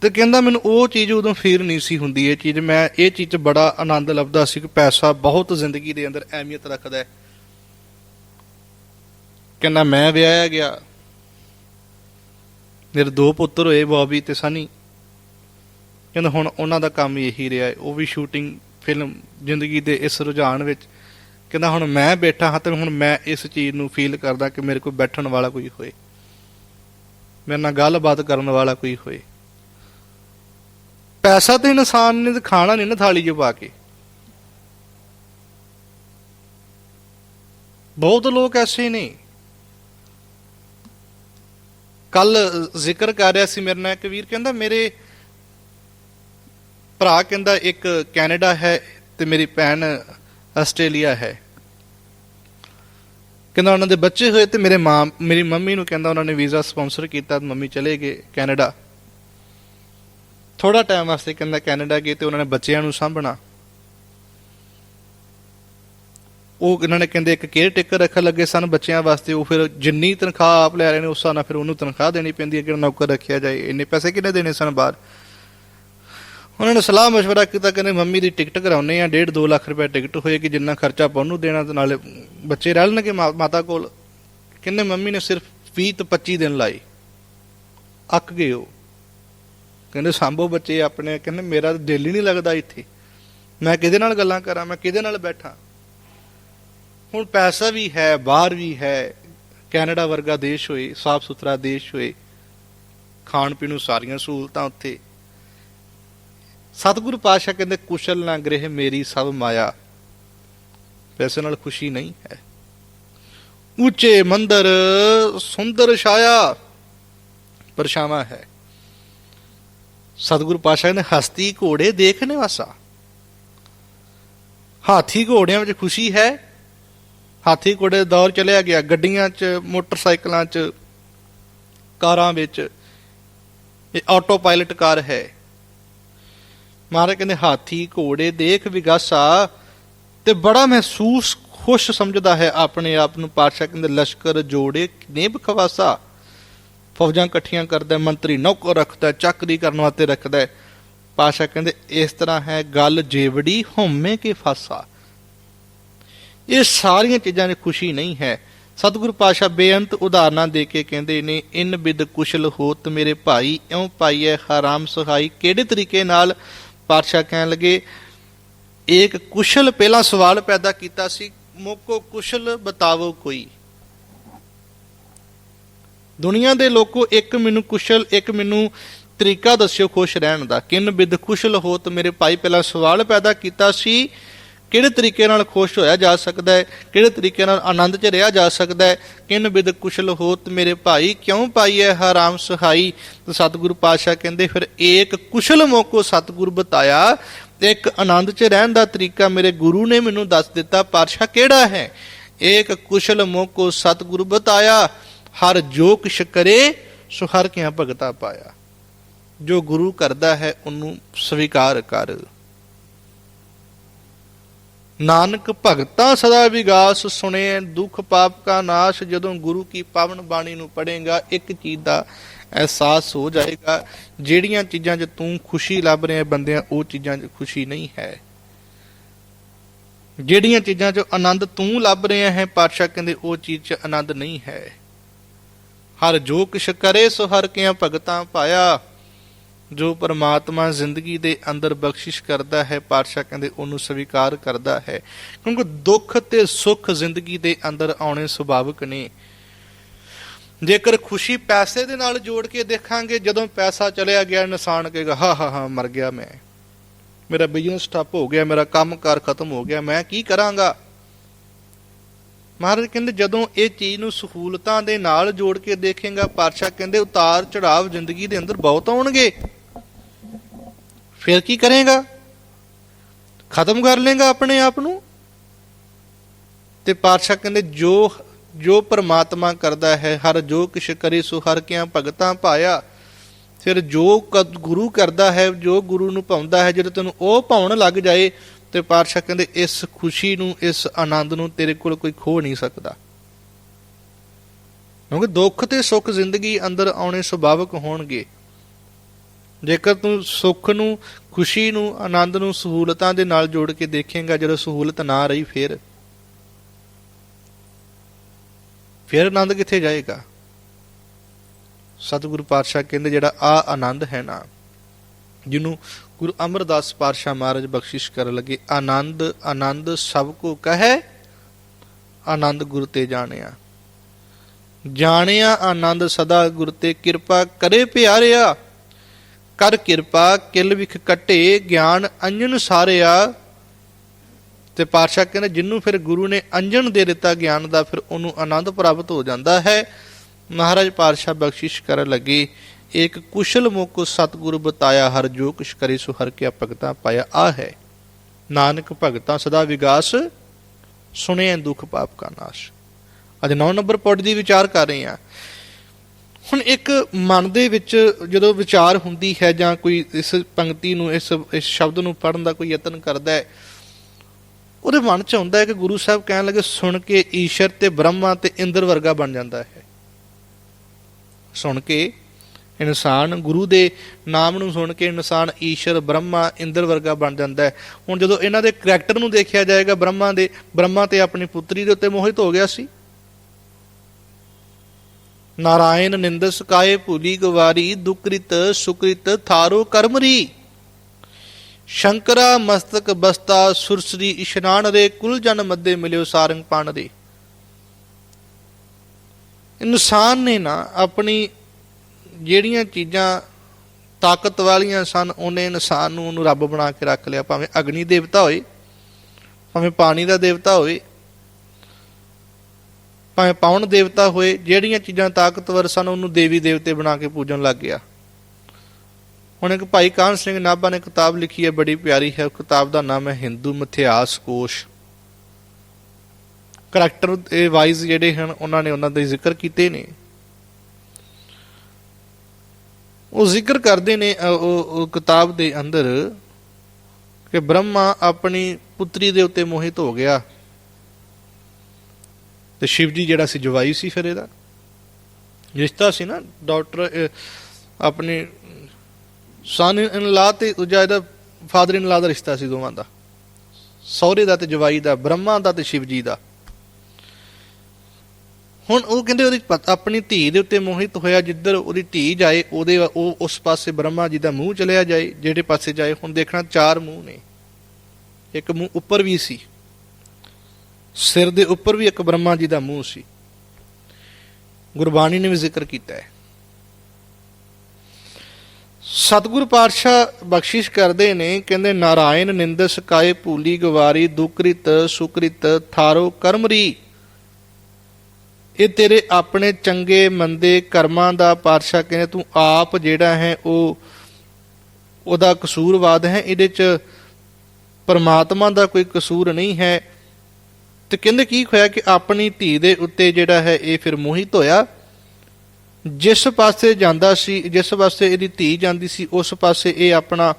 ਤੇ ਕਹਿੰਦਾ ਮੈਨੂੰ ਉਹ ਚੀਜ਼ ਉਦੋਂ ਫੀਲ ਨਹੀਂ ਸੀ ਹੁੰਦੀ, ਇਹ ਚੀਜ਼ ਮੈਂ, ਇਹ ਚੀਜ਼ 'ਚ ਬੜਾ ਆਨੰਦ ਲੱਭਦਾ ਸੀ ਕਿ ਪੈਸਾ ਬਹੁਤ ਜ਼ਿੰਦਗੀ ਦੇ ਅੰਦਰ ਅਹਿਮੀਅਤ ਰੱਖਦਾ ਹੈ। ਕਹਿੰਦਾ ਮੈਂ ਵਿਆਹਿਆ ਗਿਆ। ਮੇਰੇ ਦੋ ਪੁੱਤਰ ਹੋਏ, ਬੌਬੀ ਤੇ ਸਨੀ। ਕਹਿੰਦਾ ਹੁਣ ਉਹਨਾਂ ਦਾ ਕੰਮ ਇਹੀ ਰਿਹਾ ਹੈ, ਉਹ ਵੀ ਸ਼ੂਟਿੰਗ ਫਿਲਮ ਜ਼ਿੰਦਗੀ ਦੇ ਇਸ ਰੁਝਾਨ ਵਿੱਚ ਕਹਿੰਦਾ ਹੁਣ ਮੈਂ ਬੈਠਾ ਹਾਂ ਤੇ ਹੁਣ ਮੈਂ ਇਸ ਚੀਜ਼ ਨੂੰ ਫੀਲ ਕਰਦਾ ਕਿ ਮੇਰੇ ਕੋਲ ਬੈਠਣ ਵਾਲਾ ਕੋਈ ਹੋਏ। ਮੇਰੇ ਨਾਲ ਗੱਲਬਾਤ ਕਰਨ ਵਾਲਾ ਕੋਈ ਹੋਏ। ਪੈਸਾ ਤੇ ਇਨਸਾਨ ਨੇ ਤਾਂ ਖਾਣਾ ਨਹੀਂ ਨਾ ਥਾਲੀ 'ਚ ਪਾ ਕੇ। ਬਹੁਤ ਲੋਕ ਐਸੇ ਨੇ। ਕੱਲ ਜ਼ਿਕਰ ਕਰ ਰਿਹਾ ਸੀ ਮੇਰੇ ਨਾਲ ਇੱਕ ਵੀਰ, ਕਹਿੰਦਾ ਮੇਰੇ ਭਰਾ ਕਹਿੰਦਾ, ਇੱਕ ਕੈਨੇਡਾ ਹੈ ਤੇ ਮੇਰੀ ਭੈਣ ਆਸਟ੍ਰੇਲੀਆ ਹੈ। ਕਹਿੰਦਾ, ਉਹਨਾਂ ਦੇ ਬੱਚੇ ਹੋਏ ਤੇ ਮੇਰੇ ਮਾਂ, ਮੇਰੀ ਮੰਮੀ ਨੂੰ ਕਹਿੰਦਾ, ਉਹਨਾਂ ਨੇ ਵੀਜ਼ਾ ਸਪਾਂਸਰ ਕੀਤਾ ਤੇ ਮੰਮੀ ਚਲੇ ਗਏ ਕੈਨੇਡਾ। ਥੋੜਾ ਟਾਈਮ ਵਾਸਤੇ ਕਹਿੰਦਾ, ਕੈਨੇਡਾ ਗਏ ਤੇ ਉਹਨਾਂ ਨੇ ਬੱਚਿਆਂ ਨੂੰ ਸਾਂਭਣਾ। ਉਹ ਇਹਨਾਂ ਨੇ ਕਹਿੰਦੇ, ਇੱਕ ਕੇਅਰ ਟੇਕਰ ਰੱਖਣ ਲੱਗੇ ਸਨ ਬੱਚਿਆਂ ਵਾਸਤੇ। ਉਹ ਫਿਰ ਜਿੰਨੀ ਤਨਖਾਹ ਆਪ ਲੈ ਰਹੇ ਨੇ, ਉਸ ਹਿਸਾਬ ਨਾਲ ਫਿਰ ਉਹਨੂੰ ਤਨਖਾਹ ਦੇਣੀ ਪੈਂਦੀ ਹੈ ਕਿ ਨੌਕਰ ਰੱਖਿਆ ਜਾਏ। ਇੰਨੇ ਪੈਸੇ ਕਿੰਨੇ ਦੇਣੇ ਸਨ ਬਾਹਰ? ਉਹਨਾਂ ਨੇ ਸਲਾਹ مشਵਰਾ ਕੀਤਾ, ਕਹਿੰਦੇ ਮੰਮੀ ਦੀ ਟਿਕਟ ਕਰਾਉਨੇ ਆ 1.5 2 ਲੱਖ ਰੁਪਏ ਟਿਕਟ ਹੋਏ ਕਿ ਜਿੰਨਾ ਖਰਚਾ ਆਪਾਂ ਉਹਨੂੰ ਦੇਣਾ ਤੇ ਨਾਲੇ ਬੱਚੇ ਰਹਿ ਲੈਣਗੇ ਮਾਤਾ ਕੋਲ। ਕਹਿੰਦੇ ਮੰਮੀ ਨੇ ਸਿਰਫ 20 ਤੋਂ 25 ਦਿਨ ਲਾਈ ਅੱਕ ਗਏ ਉਹ। ਕਹਿੰਦੇ ਸਾਂਭੋ ਬੱਚੇ ਆਪਣੇ, ਕਹਿੰਦੇ ਮੇਰਾ ਤਾਂ ਦਿਲ ਹੀ ਨਹੀਂ ਲੱਗਦਾ ਇੱਥੇ। ਮੈਂ ਕਿਹਦੇ ਨਾਲ ਗੱਲਾਂ ਕਰਾਂ, ਮੈਂ ਕਿਹਦੇ ਨਾਲ ਬੈਠਾਂ? ਹੁਣ ਪੈਸਾ ਵੀ ਹੈ, ਬਾਹਰ ਵੀ ਹੈ, ਕੈਨੇਡਾ ਵਰਗਾ ਦੇਸ਼ ਹੋਏ, ਸਾਫ਼ ਸੁਥਰਾ ਦੇਸ਼ ਹੋਏ ਖਾਣ ਪੀਣ ਨੂੰ ਸਾਰੀਆਂ ਸਹੂਲਤਾਂ ਉੱਥੇ। ਸਤਿਗੁਰੂ ਪਾਤਸ਼ਾਹ ਕਹਿੰਦੇ, ਕੁਸ਼ਲ ਨਾ ਗ੍ਰਹਿ ਮੇਰੀ ਸਭ ਮਾਇਆ। ਪੈਸੇ ਨਾਲ ਖੁਸ਼ੀ ਨਹੀਂ ਹੈ। ਉੱਚੇ ਮੰਦਰ, ਸੁੰਦਰ ਛਾਇਆ, ਪਰਛਾਵਾਂ ਹੈ। ਸਤਿਗੁਰੂ ਪਾਤਸ਼ਾਹ ਨੇ ਹਸਤੀ ਘੋੜੇ ਦੇਖਣੇ ਵਾਸਾ ਹਾਥੀ ਘੋੜਿਆਂ ਵਿੱਚ ਖੁਸ਼ੀ ਹੈ। ਹਾਥੀ ਘੋੜੇ ਦਾ ਦੌਰ ਚਲਿਆ ਗਿਆ। ਗੱਡੀਆਂ 'ਚ, ਮੋਟਰਸਾਈਕਲਾਂ 'ਚ, ਕਾਰਾਂ ਵਿੱਚ। ਇਹ ਆਟੋ ਪਾਇਲਟ ਕਾਰ ਹੈ। ਮਹਾਰਾਜ ਕਹਿੰਦੇ ਹਾਥੀ ਘੋੜੇ ਦੇਖ ਵਿਗਾਸਾ। ਤੇ ਬੜਾ ਮਹਿਸੂਸ ਖੁਸ਼ ਸਮਝਦਾ ਹੈ ਆਪਣੇ ਆਪ ਨੂੰ ਪਾਤਸ਼ਾਹ ਕਹਿੰਦੇ ਲਸ਼ਕਰ ਜੋੜੇ ਨੇ ਬਖਵਾਸਾ। ਫੌਜਾਂ ਇਕੱਠੀਆਂ ਕਰਦਾ ਮੰਤਰੀ ਨੌਕਰ ਰੱਖਦਾ ਹੈ, ਚੱਕਰੀ ਕਰਨ ਵਾਸਤੇ ਰੱਖਦਾ ਹੈ। ਪਾਤਸ਼ਾਹ ਕਹਿੰਦੇ ਇਸ ਤਰ੍ਹਾਂ ਹੈ ਗੱਲ ਜੇਵੜੀ ਹਉਮੈ ਕੇ ਫਾਸਾ। ਇਹ ਸਾਰੀਆਂ ਚੀਜ਼ਾਂ ਚ ਖੁਸ਼ੀ ਨਹੀਂ ਹੈ। ਸਤਿਗੁਰੂ ਪਾਤਸ਼ਾਹ ਬੇਅੰਤ ਉਦਾਹਰਨਾਂ ਦੇ ਕੇ ਕਹਿੰਦੇ ਨੇ ਇਨ ਬਿਦ ਕੁਸ਼ਲ ਹੋਤ ਮੇਰੇ ਭਾਈ ਇਉਂ ਪਾਈਐ ਹਰਾਮ ਸਹਾਈ। ਕਿਹੜੇ ਤਰੀਕੇ ਨਾਲ ਪਾਤਸ਼ਾਹ ਕਹਿਣ ਲੱਗੇ ਇੱਕ ਕੁਸ਼ਲ ਪਹਿਲਾ ਸਵਾਲ ਪੈਦਾ ਕੀਤਾ ਸੀ, ਮੋਕੋ ਕੁਸ਼ਲ ਬਤਾਵੋ ਕੋਈ। ਦੁਨੀਆ ਦੇ ਲੋਕੋ ਇੱਕ ਮੈਨੂੰ ਕੁਸ਼ਲ, ਇੱਕ ਮੈਨੂੰ ਤਰੀਕਾ ਦੱਸਿਓ ਖੁਸ਼ ਰਹਿਣ ਦਾ। ਕਿੰਨ ਬਿਦ ਕੁਸ਼ਲ ਹੋਤ ਮੇਰੇ ਭਾਈ ਪਹਿਲਾਂ ਸਵਾਲ ਪੈਦਾ ਕੀਤਾ ਸੀ ਕਿਹੜੇ ਤਰੀਕੇ ਨਾਲ ਖੁਸ਼ ਹੋਇਆ ਜਾ ਸਕਦਾ ਹੈ? ਕਿਹੜੇ ਤਰੀਕੇ ਨਾਲ ਆਨੰਦ 'ਚ ਰਿਹਾ ਜਾ ਸਕਦਾ ਹੈ? ਕਿਨ ਬਿਦ ਕੁਸ਼ਲ ਹੋਤ ਮੇਰੇ ਭਾਈ, ਕਿਉਂ ਪਾਈਐ ਹਰਾਮ ਸਹਾਈ? ਤੇ ਸਤਿਗੁਰੂ ਪਾਤਸ਼ਾਹ ਕਹਿੰਦੇ, ਫਿਰ ਏਕ ਕੁਸ਼ਲ ਮੋਕੋ ਸਤਿਗੁਰ ਬਤਾਇਆ ਇੱਕ ਆਨੰਦ 'ਚ ਰਹਿਣ ਦਾ ਤਰੀਕਾ ਮੇਰੇ ਗੁਰੂ ਨੇ ਮੈਨੂੰ ਦੱਸ ਦਿੱਤਾ, ਪਾਤਸ਼ਾਹ ਕਿਹੜਾ ਹੈ? ਏਕ ਕੁਸ਼ਲ ਮੋਕੋ ਸਤਿਗੁਰ ਬਤਾਇਆ, ਹਰ ਜੋ ਕਿਛ ਕਰੇ, ਸੋ ਹਰ ਕਿਆ ਭਗਤਾ ਪਾਇਆ। ਜੋ ਗੁਰੂ ਕਰਦਾ ਹੈ, ਉਹਨੂੰ ਸਵੀਕਾਰ ਕਰ ਨਾਨਕ ਭਗਤਾ ਸਦਾ ਵਿਗਾਸ ਸੁਣੇ, ਦੁੱਖ ਪਾਪ ਕਾ ਨਾਸ਼, ਜਦੋਂ ਗੁਰੂ ਕੀ ਪਾਵਨ ਬਾਣੀ ਨੂੰ ਪੜ੍ਹੇਗਾ, ਇੱਕ ਚੀਜ਼ ਦਾ ਅਹਿਸਾਸ ਹੋ ਜਾਏਗਾ, ਜਿਹੜੀਆਂ ਚੀਜ਼ਾਂ 'ਚ ਤੂੰ ਖੁਸ਼ੀ ਲੱਭ ਰਿਹਾ ਬੰਦਿਆਂ, ਉਹ ਚੀਜ਼ਾਂ 'ਚ ਖੁਸ਼ੀ ਨਹੀਂ ਹੈ। ਜਿਹੜੀਆਂ ਚੀਜ਼ਾਂ 'ਚ ਆਨੰਦ ਤੂੰ ਲੱਭ ਰਿਹਾ ਹੈ, ਪਾਤਸ਼ਾਹ ਕਹਿੰਦੇ ਉਹ ਚੀਜ਼ 'ਚ ਆਨੰਦ ਨਹੀਂ ਹੈ। ਹਰ ਜੋ ਕਿਛ ਕਰੇ ਸੋ ਹਰ ਕਿਆ ਭਗਤਾਂ ਪਾਇਆ। ਜੋ ਪਰਮਾਤਮਾ ਜ਼ਿੰਦਗੀ ਦੇ ਅੰਦਰ ਬਖਸ਼ਿਸ਼ ਕਰਦਾ ਹੈ, ਪਾਤਸ਼ਾਹ ਕਹਿੰਦੇ ਉਹਨੂੰ ਸਵੀਕਾਰ ਕਰਦਾ ਹੈ। ਕਿਉਂਕਿ ਦੁੱਖ ਤੇ ਸੁੱਖ ਜ਼ਿੰਦਗੀ ਦੇ ਅੰਦਰ ਆਉਣੇ ਸੁਭਾਵਿਕ ਨੇ। ਜੇਕਰ ਖੁਸ਼ੀ ਪੈਸੇ ਦੇ ਨਾਲ ਜੋੜ ਕੇ ਦੇਖਾਂਗੇ, ਜਦੋਂ ਪੈਸਾ ਚਲਿਆ ਗਿਆ, ਇਨਸਾਨ ਕਹੇਗਾ, ਹਾ ਹਾ ਹਾ, ਮਰ ਗਿਆ ਮੈਂ। ਮੇਰਾ ਬਿਜ਼ਨਸ ਠੱਪ ਹੋ ਗਿਆ, ਮੇਰਾ ਕੰਮਕਾਰ ਖਤਮ ਹੋ ਗਿਆ, ਮੈਂ ਕੀ ਕਰਾਂਗਾ? ਮਹਾਰਾਜ ਕਹਿੰਦੇ, ਜਦੋਂ ਇਹ ਚੀਜ਼ ਨੂੰ ਸਹੂਲਤਾਂ ਦੇ ਨਾਲ ਜੋੜ ਕੇ ਦੇਖੇਗਾ, ਪਾਤਸ਼ਾਹ ਕਹਿੰਦੇ ਉਤਾਰ ਚੜਾਵ ਜ਼ਿੰਦਗੀ ਦੇ ਅੰਦਰ ਬਹੁਤ ਆਉਣਗੇ। ਫਿਰ ਕੀ ਕਰੇਗਾ? ਖਤਮ ਕਰ ਲੇਗਾ ਆਪਣੇ ਆਪ ਨੂੰ? ਤੇ ਪਾਤਸ਼ਾਹ ਕਹਿੰਦੇ, ਜੋ ਜੋ ਪਰਮਾਤਮਾ ਕਰਦਾ ਹੈ, ਹਰ ਜੋ ਕਿਛ ਕਰੇ, ਸੋ ਹਰ ਕਿਆਂ ਭਗਤਾਂ ਪਾਇਆ। ਫਿਰ ਜੋ ਗੁਰੂ ਕਰਦਾ ਹੈ, ਜੋ ਗੁਰੂ ਨੂੰ ਪਾਉਂਦਾ ਹੈ ਜਦੋਂ ਤੈਨੂੰ ਉਹ ਪਾਉਣ ਲੱਗ ਜਾਏ, ਤੇ ਪਾਤਸ਼ਾਹ ਕਹਿੰਦੇ, ਇਸ ਖੁਸ਼ੀ ਨੂੰ, ਇਸ ਆਨੰਦ ਨੂੰ ਤੇਰੇ ਕੋਲ ਕੋਈ ਖੋ ਨਹੀਂ ਸਕਦਾ। ਕਿਉਂਕਿ ਦੁੱਖ ਤੇ ਸੁੱਖ ਜ਼ਿੰਦਗੀ ਅੰਦਰ ਆਉਣੇ ਸੁਭਾਵਿਕ ਹੋਣਗੇ। ਜੇਕਰ ਤੂੰ ਸੁੱਖ ਨੂੰ, ਖੁਸ਼ੀ ਨੂੰ, ਆਨੰਦ ਨੂੰ ਸਹੂਲਤਾਂ ਦੇ ਨਾਲ ਜੋੜ ਕੇ ਦੇਖੇਂਗਾ, ਜਦੋਂ ਸਹੂਲਤ ਨਾ ਰਹੀ ਫਿਰ? ਫਿਰ ਆਨੰਦ ਕਿੱਥੇ ਜਾਏਗਾ? ਸਤਿਗੁਰੂ ਪਾਤਸ਼ਾਹ ਕਹਿੰਦੇ, ਜਿਹੜਾ ਆ ਆਨੰਦ ਹੈ ਨਾ, ਜਿਹਨੂੰ ਗੁਰੂ ਅਮਰਦਾਸ ਪਾਤਸ਼ਾਹ ਮਹਾਰਾਜ ਬਖਸ਼ਿਸ਼ ਕਰਨ ਲੱਗੇ, ਆਨੰਦ ਆਨੰਦ ਸਭ ਕੋ ਕਹੈ, ਆਨੰਦ ਗੁਰ ਤੇ ਜਾਣਿਆ। ਜਾਣਿਆ ਆਨੰਦ ਸਦਾ ਗੁਰ ਤੇ ਕਿਰਪਾ ਕਰੇ ਪਿਆਰਿਆ। ਕਰ ਕਿਰਪਾ, ਕਿਲ ਵਿਖ ਕਟੇ, ਗਿਆਨ ਅੰਜਨ ਸਾਰਿਆ। ਤੇ ਪਾਤਸ਼ਾਹ ਕਹਿੰਦੇ, ਜਿੰਨੂੰ ਫਿਰ ਗੁਰੂ ਨੇ ਅੰਜਨ ਦੇ ਦਿੱਤਾ ਗਿਆਨ ਦਾ, ਫਿਰ ਉਹਨੂੰ ਆਨੰਦ ਪ੍ਰਾਪਤ ਹੋ ਜਾਂਦਾ ਹੈ। ਮਹਾਰਾਜ ਪਾਤਸ਼ਾਹ ਬਖਸ਼ਿਸ਼ ਕਰਨ ਲੱਗੇ। ਇੱਕ ਕੁਸ਼ਲ ਮੁਕ ਸਤਿਗੁਰੂ ਬਤਾਇਆ, ਹਰ ਜੋ ਕੁਛ ਕਰੇ ਸੋ ਹਰ ਕੇ ਭਗਤਾ ਪਾਇਆ। ਆ ਹੈ। ਨਾਨਕ ਭਗਤਾ ਸਦਾ ਵਿਗਾਸ ਸੁਣਿਆ ਦੁਖ ਪਾਪ ਕਾ ਨਾਸ਼। ਅੱਜ 9 ਨੰਬਰ ਪੌੜੀ ਦੀ ਵਿਚਾਰ ਕਰ ਰਹੇ ਹਾਂ। ਹੁਣ ਇੱਕ ਮਨ ਦੇ ਵਿੱਚ ਜਦੋਂ ਵਿਚਾਰ ਹੁੰਦੀ ਹੈ ਜਾਂ ਕੋਈ ਇਸ ਪੰਕਤੀ ਨੂੰ, ਇਸ ਇਸ ਸ਼ਬਦ ਨੂੰ ਪੜਨ ਦਾ ਕੋਈ ਯਤਨ ਕਰਦਾ ਹੈ, ਉਹਦੇ ਮਨ 'ਚ ਆਉਂਦਾ ਹੈ ਕਿ ਗੁਰੂ ਸਾਹਿਬ ਕਹਿਣ ਲੱਗੇ, ਸੁਣ ਕੇ ਈਸ਼ਰ ਤੇ ਬ੍ਰਹਮਾ ਤੇ ਇੰਦਰ ਵਰਗਾ ਬਣ ਜਾਂਦਾ ਹੈ। ਸੁਣ ਕੇ ਇਨਸਾਨ ਗੁਰੂ ਦੇ ਨਾਮ ਨੂੰ ਸੁਣ ਕੇ ਇਨਸਾਨ ਈਸ਼ਰ, ਬ੍ਰਹਮਾ, ਇੰਦਰ ਵਰਗਾ ਬਣ ਜਾਂਦਾ ਹੈ। ਹੁਣ ਜਦੋਂ ਇਹਨਾਂ ਦੇ ਕਰੈਕਟਰ ਨੂੰ ਦੇਖਿਆ ਜਾਏਗਾ ਬ੍ਰਹਮਾ ਦੇ, ਬ੍ਰਹਮਾ ਤੇ ਆਪਣੀ ਪੁੱਤਰੀ ਦੇ ਉੱਤੇ ਮੋਹਿਤ ਹੋ ਗਿਆ ਸੀ ਨਾਰਾਇਣ ਨਿੰਦਸ ਕਾਏ ਭੂਲੀ ਗਵਾਰੀ, ਦੁਕ੍ਰਿਤ ਸੁਕ੍ਰਿਤ ਥਾਰੋ ਕਰਮਰੀ ਸ਼ੰਕਰਾ ਮਸਤਕ ਬਸਤਾ ਸੁਰਸਰੀ ਇਸ਼ਨਾਨ ਰੇ, ਕੁਲ ਜਨ ਮੱਦੇ ਮਿਲਿਓ ਸਾਰੰਗ ਪਾਣ ਰੇ। ਇਨਸਾਨ ਨੇ ਨਾ ਆਪਣੀ ਜਿਹੜੀਆਂ ਚੀਜ਼ਾਂ ਤਾਕਤ ਵਾਲੀਆਂ ਸਨ, ਉਹਨੇ ਇਨਸਾਨ ਨੂੰ ਉਹਨੂੰ ਰੱਬ ਬਣਾ ਕੇ ਰੱਖ ਲਿਆ, ਭਾਵੇਂ ਅਗਨੀ ਦੇਵਤਾ ਹੋਏ, ਭਾਵੇਂ ਪਾਣੀ ਦਾ ਦੇਵਤਾ ਹੋਏ। ਭਾਵੇਂ ਪਾਉਣ ਦੇਵਤਾ ਹੋਏ, ਜਿਹੜੀਆਂ ਚੀਜ਼ਾਂ ਤਾਕਤਵਰ ਸਨ, ਉਹਨੂੰ ਦੇਵੀ ਦੇਵਤੇ ਬਣਾ ਕੇ ਪੂਜਣ ਲੱਗ ਗਿਆ। ਹੁਣ ਇੱਕ ਭਾਈ ਕਾਹਨ ਸਿੰਘ ਨਾਭਾ ਨੇ ਕਿਤਾਬ ਲਿਖੀ ਹੈ, ਬੜੀ ਪਿਆਰੀ ਹੈ। ਉਹ ਕਿਤਾਬ ਦਾ ਨਾਮ ਹੈ ਹਿੰਦੂ ਮਿਥਿਹਾਸ ਕੋਸ਼। ਕਰੈਕਟਰ ਇਹ ਵਾਈਜ਼ ਜਿਹੜੇ ਹਨ, ਉਹਨਾਂ ਨੇ ਉਹਨਾਂ ਦੇ ਜ਼ਿਕਰ ਕੀਤੇ ਨੇ। ਉਹ ਜ਼ਿਕਰ ਕਰਦੇ ਨੇ ਉਹ ਉਹ ਕਿਤਾਬ ਦੇ ਅੰਦਰ ਕਿ ਬ੍ਰਹਮਾ ਆਪਣੀ ਪੁੱਤਰੀ ਦੇ ਉੱਤੇ ਮੋਹਿਤ ਹੋ ਗਿਆ। ਤੇ ਸ਼ਿਵ ਜੀ ਜਿਹੜਾ ਸੀ ਜਵਾਈ ਸੀ ਫਿਰ ਇਹਦਾ? ਰਿਸ਼ਤਾ ਸੀ ਨਾ ਡਾਕਟਰ ਆਪਣੇ ਸਨ ਇਨ ਲਾ ਤੇ ਦੂਜਾ ਇਹਦਾ ਫਾਦਰ ਇਨ ਲਾ ਦਾ ਰਿਸ਼ਤਾ ਸੀ ਦੋਵਾਂ ਦਾ। ਸਹੁਰੇ ਦਾ ਤੇ ਜਵਾਈ ਦਾ, ਬ੍ਰਹਮਾ ਦਾ ਤੇ ਸ਼ਿਵ ਜੀ ਦਾ। ਹੁਣ ਉਹ ਕਹਿੰਦੇ ਉਹਦੀ ਆਪਣੀ ਧੀ ਦੇ ਉੱਤੇ ਮੋਹਿਤ ਹੋਇਆ, ਜਿੱਧਰ ਉਹਦੀ ਧੀ ਜਾਏ, ਉਹਦੇ ਉਹ ਉਸ ਪਾਸੇ ਬ੍ਰਹਮਾ ਜੀ ਦਾ ਮੂੰਹ ਚਲਿਆ ਜਾਏ, ਜਿਹੜੇ ਪਾਸੇ ਜਾਏ, ਹੁਣ ਦੇਖਣਾ ਚਾਰ ਮੂੰਹ ਨੇ। ਇੱਕ ਮੂੰਹ ਉੱਪਰ ਵੀ ਸੀ। ਸਿਰ ਦੇ ਉੱਪਰ ਵੀ ਇੱਕ ਬ੍ਰਹਮਾ ਜੀ ਦਾ ਮੂੰਹ ਸੀ। ਗੁਰਬਾਣੀ ਨੇ ਵੀ ਜ਼ਿਕਰ ਕੀਤਾ ਹੈ। ਸਤਿਗੁਰ ਪਾਤਸ਼ਾਹ ਬਖਸ਼ਿਸ਼ ਕਰਦੇ ਨੇ, ਕਹਿੰਦੇ, ਨਾਰਾਇਣ ਨਿੰਦਸ ਕਾਏ ਭੂਲੀ ਗਵਾਰੀ, ਦੁਕ੍ਰਿਤ ਸੁਕ੍ਰਿਤ ਥਾਰੋ ਕਰਮਰੀ। ਇਹ ਤੇਰੇ ਆਪਣੇ ਚੰਗੇ ਮੰਦੇ ਕਰਮਾਂ ਦਾ ਪਾਤਸ਼ਾਹ ਕਹਿੰਦੇ, ਤੂੰ ਆਪ ਜਿਹੜਾ ਹੈ, ਉਹ, ਉਹਦਾ ਕਸੂਰਵਾਦ ਹੈ। ਇਹਦੇ ਚ ਪਰਮਾਤਮਾ ਦਾ ਕੋਈ ਕਸੂਰ ਨਹੀਂ ਹੈ। ਤੇ ਕਹਿੰਦੇ ਕੀ ਹੋਇਆ ਕਿ ਆਪਣੀ ਧੀ ਦੇ ਉੱਤੇ ਜਿਹੜਾ ਹੈ ਇਹ ਫਿਰ ਮੋਹਿਤ ਹੋਇਆ। ਜਿਸ ਪਾਸੇ ਜਾਂਦਾ ਸੀ, ਜਿਸ ਪਾਸੇ ਇਹਦੀ ਧੀ ਜਾਂਦੀ ਸੀ, ਉਸ ਪਾਸੇ ਇਹ ਆਪਣਾ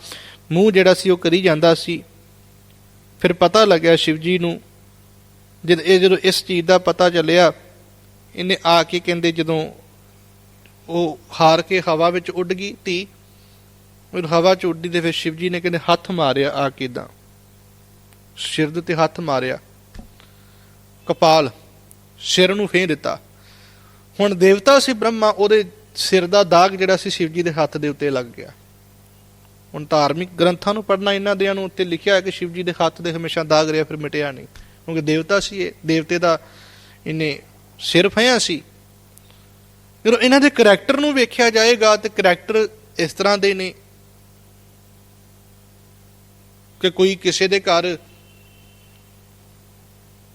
ਮੂੰਹ ਜਿਹੜਾ ਸੀ ਉਹ ਕਰੀ ਜਾਂਦਾ ਸੀ। ਫਿਰ ਪਤਾ ਲੱਗਿਆ ਸ਼ਿਵ ਜੀ ਨੂੰ, ਜਦ ਇਹ ਜਦੋਂ ਇਸ ਚੀਜ਼ ਦਾ ਪਤਾ ਚੱਲਿਆ, ਇਹਨੇ ਆ ਕੇ ਕਹਿੰਦੇ ਜਦੋਂ ਉਹ ਹਾਰ ਕੇ ਹਵਾ ਵਿੱਚ ਉੱਡ ਗਈ ਧੀ, ਉਹ ਹਵਾ ਚ ਉੱਡੀ ਤੇ ਫਿਰ ਸ਼ਿਵ ਜੀ ਨੇ ਕਹਿੰਦੇ ਹੱਥ ਮਾਰਿਆ ਆ ਕੇ ਇਦਾਂ ਸਿਰ ਦੇ ਉੱਤੇ ਹੱਥ ਮਾਰਿਆ। ਕਪਾਲ ਸਿਰ ਨੂੰ ਫੇਂ ਦਿੱਤਾ। ਹੁਣ ਦੇਵਤਾ ਸੀ ਬ੍ਰਹਮਾ, ਉਹਦੇ ਸਿਰ ਦਾ ਦਾਗ ਜਿਹੜਾ ਸੀ ਸ਼ਿਵ ਜੀ ਦੇ ਹੱਥ ਦੇ ਉੱਤੇ ਲੱਗ ਗਿਆ। ਹੁਣ ਧਾਰਮਿਕ ਗ੍ਰੰਥਾਂ ਨੂੰ ਪੜ੍ਹਨਾ, ਇਹਨਾਂ ਦਿਆਂ ਨੂੰ ਉੱਤੇ ਲਿਖਿਆ ਹੈ ਕਿ ਸ਼ਿਵ ਜੀ ਦੇ ਹੱਥ ਦੇ ਹਮੇਸ਼ਾ ਦਾਗ ਰਿਹਾ, ਫਿਰ ਮਿਟਿਆ ਨਹੀਂ। ਕਿਉਂਕਿ ਦੇਵਤਾ ਸੀ ਇਹ, ਦੇਵਤੇ ਦਾ ਇਹਨੇ ਸਿਰ ਫਿਆ ਸੀ। ਜਦੋਂ ਇਹਨਾਂ ਦੇ ਕਰੈਕਟਰ ਨੂੰ ਵੇਖਿਆ ਜਾਏਗਾ, ਤੇ ਕਰੈਕਟਰ ਇਸ ਤਰ੍ਹਾਂ ਦੇ ਨੇ ਕਿ ਕੋਈ ਕਿਸੇ ਦੇ ਘਰ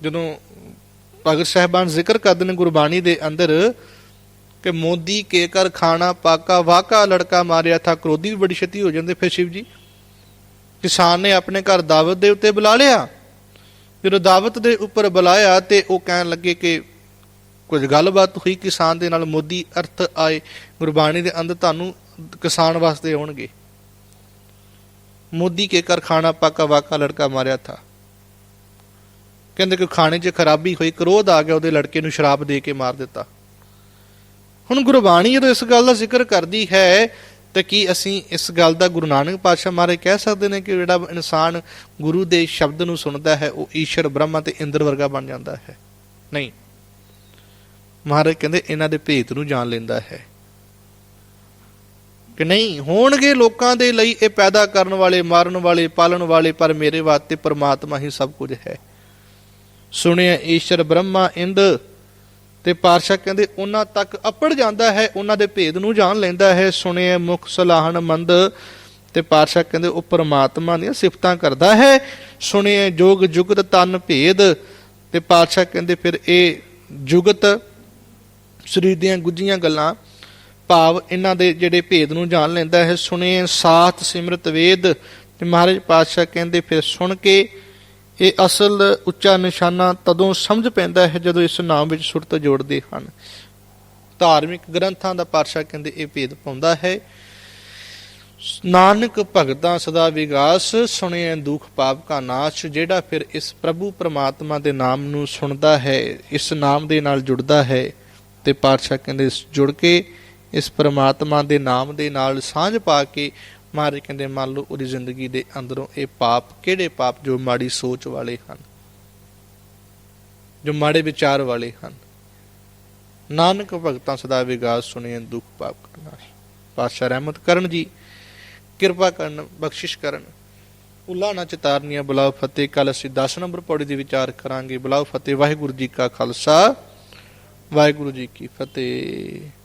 ਜਦੋਂ ਭਗਤ ਸਾਹਿਬਾਨ ਜ਼ਿਕਰ ਕਰਦੇ ਨੇ ਗੁਰਬਾਣੀ ਦੇ ਅੰਦਰ ਕਿ ਮੋਦੀ ਕੇ ਕਰ ਖਾਣਾ, ਪਾਕਾ ਵਾਕਾ ਲੜਕਾ ਮਾਰਿਆ ਥਾ, ਕ੍ਰੋਧੀ ਵੀ ਬੜੀ ਛੇਤੀ ਹੋ ਜਾਂਦੇ ਫਿਰ ਸ਼ਿਵ ਜੀ। ਕਿਸਾਨ ਨੇ ਆਪਣੇ ਘਰ ਦਾਵਤ ਦੇ ਉੱਤੇ ਬੁਲਾ ਲਿਆ। ਜਦੋਂ ਦਾਵਤ ਦੇ ਉੱਪਰ ਬੁਲਾਇਆ ਤੇ ਉਹ ਕਹਿਣ ਲੱਗੇ ਕਿ ਕੁਝ ਗੱਲਬਾਤ ਹੋਈ ਕਿਸਾਨ ਦੇ ਨਾਲ, ਮੋਦੀ ਅਰਥ ਆਏ, ਗੁਰਬਾਣੀ ਦੇ ਅੰਦਰ ਤੁਹਾਨੂੰ ਕਿਸਾਨ ਵਾਸਤੇ ਆਉਣਗੇ। ਮੋਦੀ ਕੇ ਕਰ ਖਾਣਾ, ਪਾਕਾ ਵਾਕਾ ਲੜਕਾ ਮਾਰਿਆ ਥਾ। ਕਹਿੰਦੇ ਕਿ ਖਾਣੇ 'ਚ ਖਰਾਬੀ ਹੋਈ ਕ੍ਰੋਧ ਆ ਗਿਆ, ਉਹਦੇ ਲੜਕੇ ਨੂੰ ਸ਼ਰਾਬ ਦੇ ਕੇ ਮਾਰ ਦਿੱਤਾ। ਹੁਣ ਗੁਰਬਾਣੀ ਜਦੋਂ ਇਸ ਗੱਲ ਦਾ ਜ਼ਿਕਰ ਕਰਦੀ ਹੈ, ਤਾਂ ਕੀ ਅਸੀਂ ਇਸ ਗੱਲ ਦਾ ਗੁਰੂ ਨਾਨਕ ਪਾਤਸ਼ਾਹ ਮਾਰੇ ਕਹਿ ਸਕਦੇ ਨੇ ਕਿ ਜਿਹੜਾ ਇਨਸਾਨ ਗੁਰੂ ਦੇ ਸ਼ਬਦ ਨੂੰ ਸੁਣਦਾ ਹੈ, ਉਹ ਈਸ਼ਰ, ਬ੍ਰਹਮਾ ਤੇ ਇੰਦਰ ਵਰਗਾ ਬਣ ਜਾਂਦਾ ਹੈ? ਨਹੀਂ। ਮਹਾਰਾਜ ਕਹਿੰਦੇ, ਇਹਨਾਂ ਦੇ ਭੇਤ ਨੂੰ ਜਾਣ ਲੈਂਦਾ ਹੈ। ਕਿ ਨਹੀਂ, ਹੋਣਗੇ ਲੋਕਾਂ ਦੇ ਲਈ ਇਹ ਪੈਦਾ ਕਰਨ ਵਾਲੇ, ਮਾਰਨ ਵਾਲੇ, ਪਾਲਣ ਵਾਲੇ, ਪਰ ਮੇਰੇ ਵਾਸਤੇ ਪਰਮਾਤਮਾ ਹੀ ਸਭ ਕੁਝ ਹੈ। ਸੁਣਿਆ ਈਸ਼ਰ ਬ੍ਰਹਮਾ ਇੰਦ ਤੇ ਪਾਰਸ਼ਾ ਕਹਿੰਦੇ, ਉਹਨਾਂ ਤੱਕ ਅਪੜ ਜਾਂਦਾ ਹੈ, ਉਹਨਾਂ ਦੇ ਭੇਦ ਨੂੰ ਜਾਣ ਲੈਂਦਾ ਹੈ। ਸੁਣਿਆ ਮੁਖ ਸਲਾਹਣ ਮੰਦ ਤੇ ਪਾਰਸ਼ਾ ਕਹਿੰਦੇ, ਉਹ ਪਰਮਾਤਮਾ ਦੀਆਂ ਸਿਫਤਾਂ ਕਰਦਾ ਹੈ। ਸੁਣਿਆ ਜੋਗ ਜੁਗਤ ਤਨ ਭੇਦ ਤੇ ਪਾਤਸ਼ਾਹ ਕਹਿੰਦੇ, ਫਿਰ ਇਹ ਜੁਗਤ ਸਰੀਰ ਦੀਆਂ ਗੁੱਝੀਆਂ ਗੱਲਾਂ, ਭਾਵ ਇਹਨਾਂ ਦੇ ਜਿਹੜੇ ਭੇਦ ਨੂੰ ਜਾਣ ਲੈਂਦਾ ਹੈ। ਸੁਣੇ ਸਾਥ ਸਿਮਰਤ ਵੇਦ ਤੇ ਮਹਾਰਾਜ ਪਾਤਸ਼ਾਹ ਕਹਿੰਦੇ, ਫਿਰ ਸੁਣ ਕੇ ਇਹ ਅਸਲ ਉੱਚਾ ਨਿਸ਼ਾਨਾ ਤਦੋਂ ਸਮਝ ਪੈਂਦਾ ਹੈ ਜਦੋਂ ਇਸ ਨਾਮ ਵਿੱਚ ਸੁਰਤ ਜੋੜਦੇ ਹਨ। ਧਾਰਮਿਕ ਗ੍ਰੰਥਾਂ ਦਾ ਪਾਤਸ਼ਾਹ ਕਹਿੰਦੇ ਇਹ ਭੇਦ ਪਾਉਂਦਾ ਹੈ, ਨਾਨਕ ਭਗਤਾਂ ਸਦਾ ਵਿਗਾਸ, ਸੁਣਿਐ ਦੁਖ ਪਾਪ ਕਾ ਨਾਸ਼, ਜਿਹੜਾ ਫਿਰ ਇਸ ਪ੍ਰਭੂ ਪ੍ਰਮਾਤਮਾ ਦੇ ਨਾਮ ਨੂੰ ਸੁਣਦਾ ਹੈ, ਇਸ ਨਾਮ ਦੇ ਨਾਲ ਜੁੜਦਾ ਹੈ। ਤੇ ਪਾਤਸ਼ਾਹ ਕਹਿੰਦੇ ਇਸ ਜੁੜ ਕੇ ਇਸ ਪ੍ਰਮਾਤਮਾ ਦੇ ਨਾਮ ਦੇ ਨਾਲ ਸਾਂਝ ਪਾ ਕੇ ਮਹਾਰਾਜ ਕਹਿੰਦੇ, ਮੰਨ ਲਓ ਉਹਦੀ ਜ਼ਿੰਦਗੀ ਦੇ ਅੰਦਰੋਂ ਇਹ ਪਾਪ, ਕਿਹੜੇ ਪਾਪ ਜੋ ਮਾੜੀ ਸੋਚ ਵਾਲੇ ਹਨ? ਜੋ ਮਾੜੇ ਵਿਚਾਰ ਵਾਲੇ ਹਨ? ਨਾਨਕ ਭਗਤਾਂ ਸਦਾ ਵਿਗਾਸ ਸੁਣਿਐ ਦੁਖ ਪਾਪ ਕਾ ਨਾਸ਼ ਪਾਤਸ਼ਾਹ ਰਹਿਮਤ ਕਰਨ ਜੀ, ਕਿਰਪਾ ਕਰਨ, ਬਖਸ਼ਿਸ਼ ਕਰਨ। ਉਲਾ ਨਾ ਚਤਾਰਨੀਆਂ, ਬੁਲਾਓ ਫਤਿਹ। ਕੱਲ ਅਸੀਂ 10 ਨੰਬਰ ਪੌੜੀ ਦੇ ਵਿਚਾਰ ਕਰਾਂਗੇ। ਬੁਲਾਓ ਫਤਿਹ। ਵਾਹਿਗੁਰੂ ਜੀ ਕਾ ਖਾਲਸਾ, ਵਾਹਿਗੁਰੂ ਜੀ ਕੀ ਫਤਿਹ।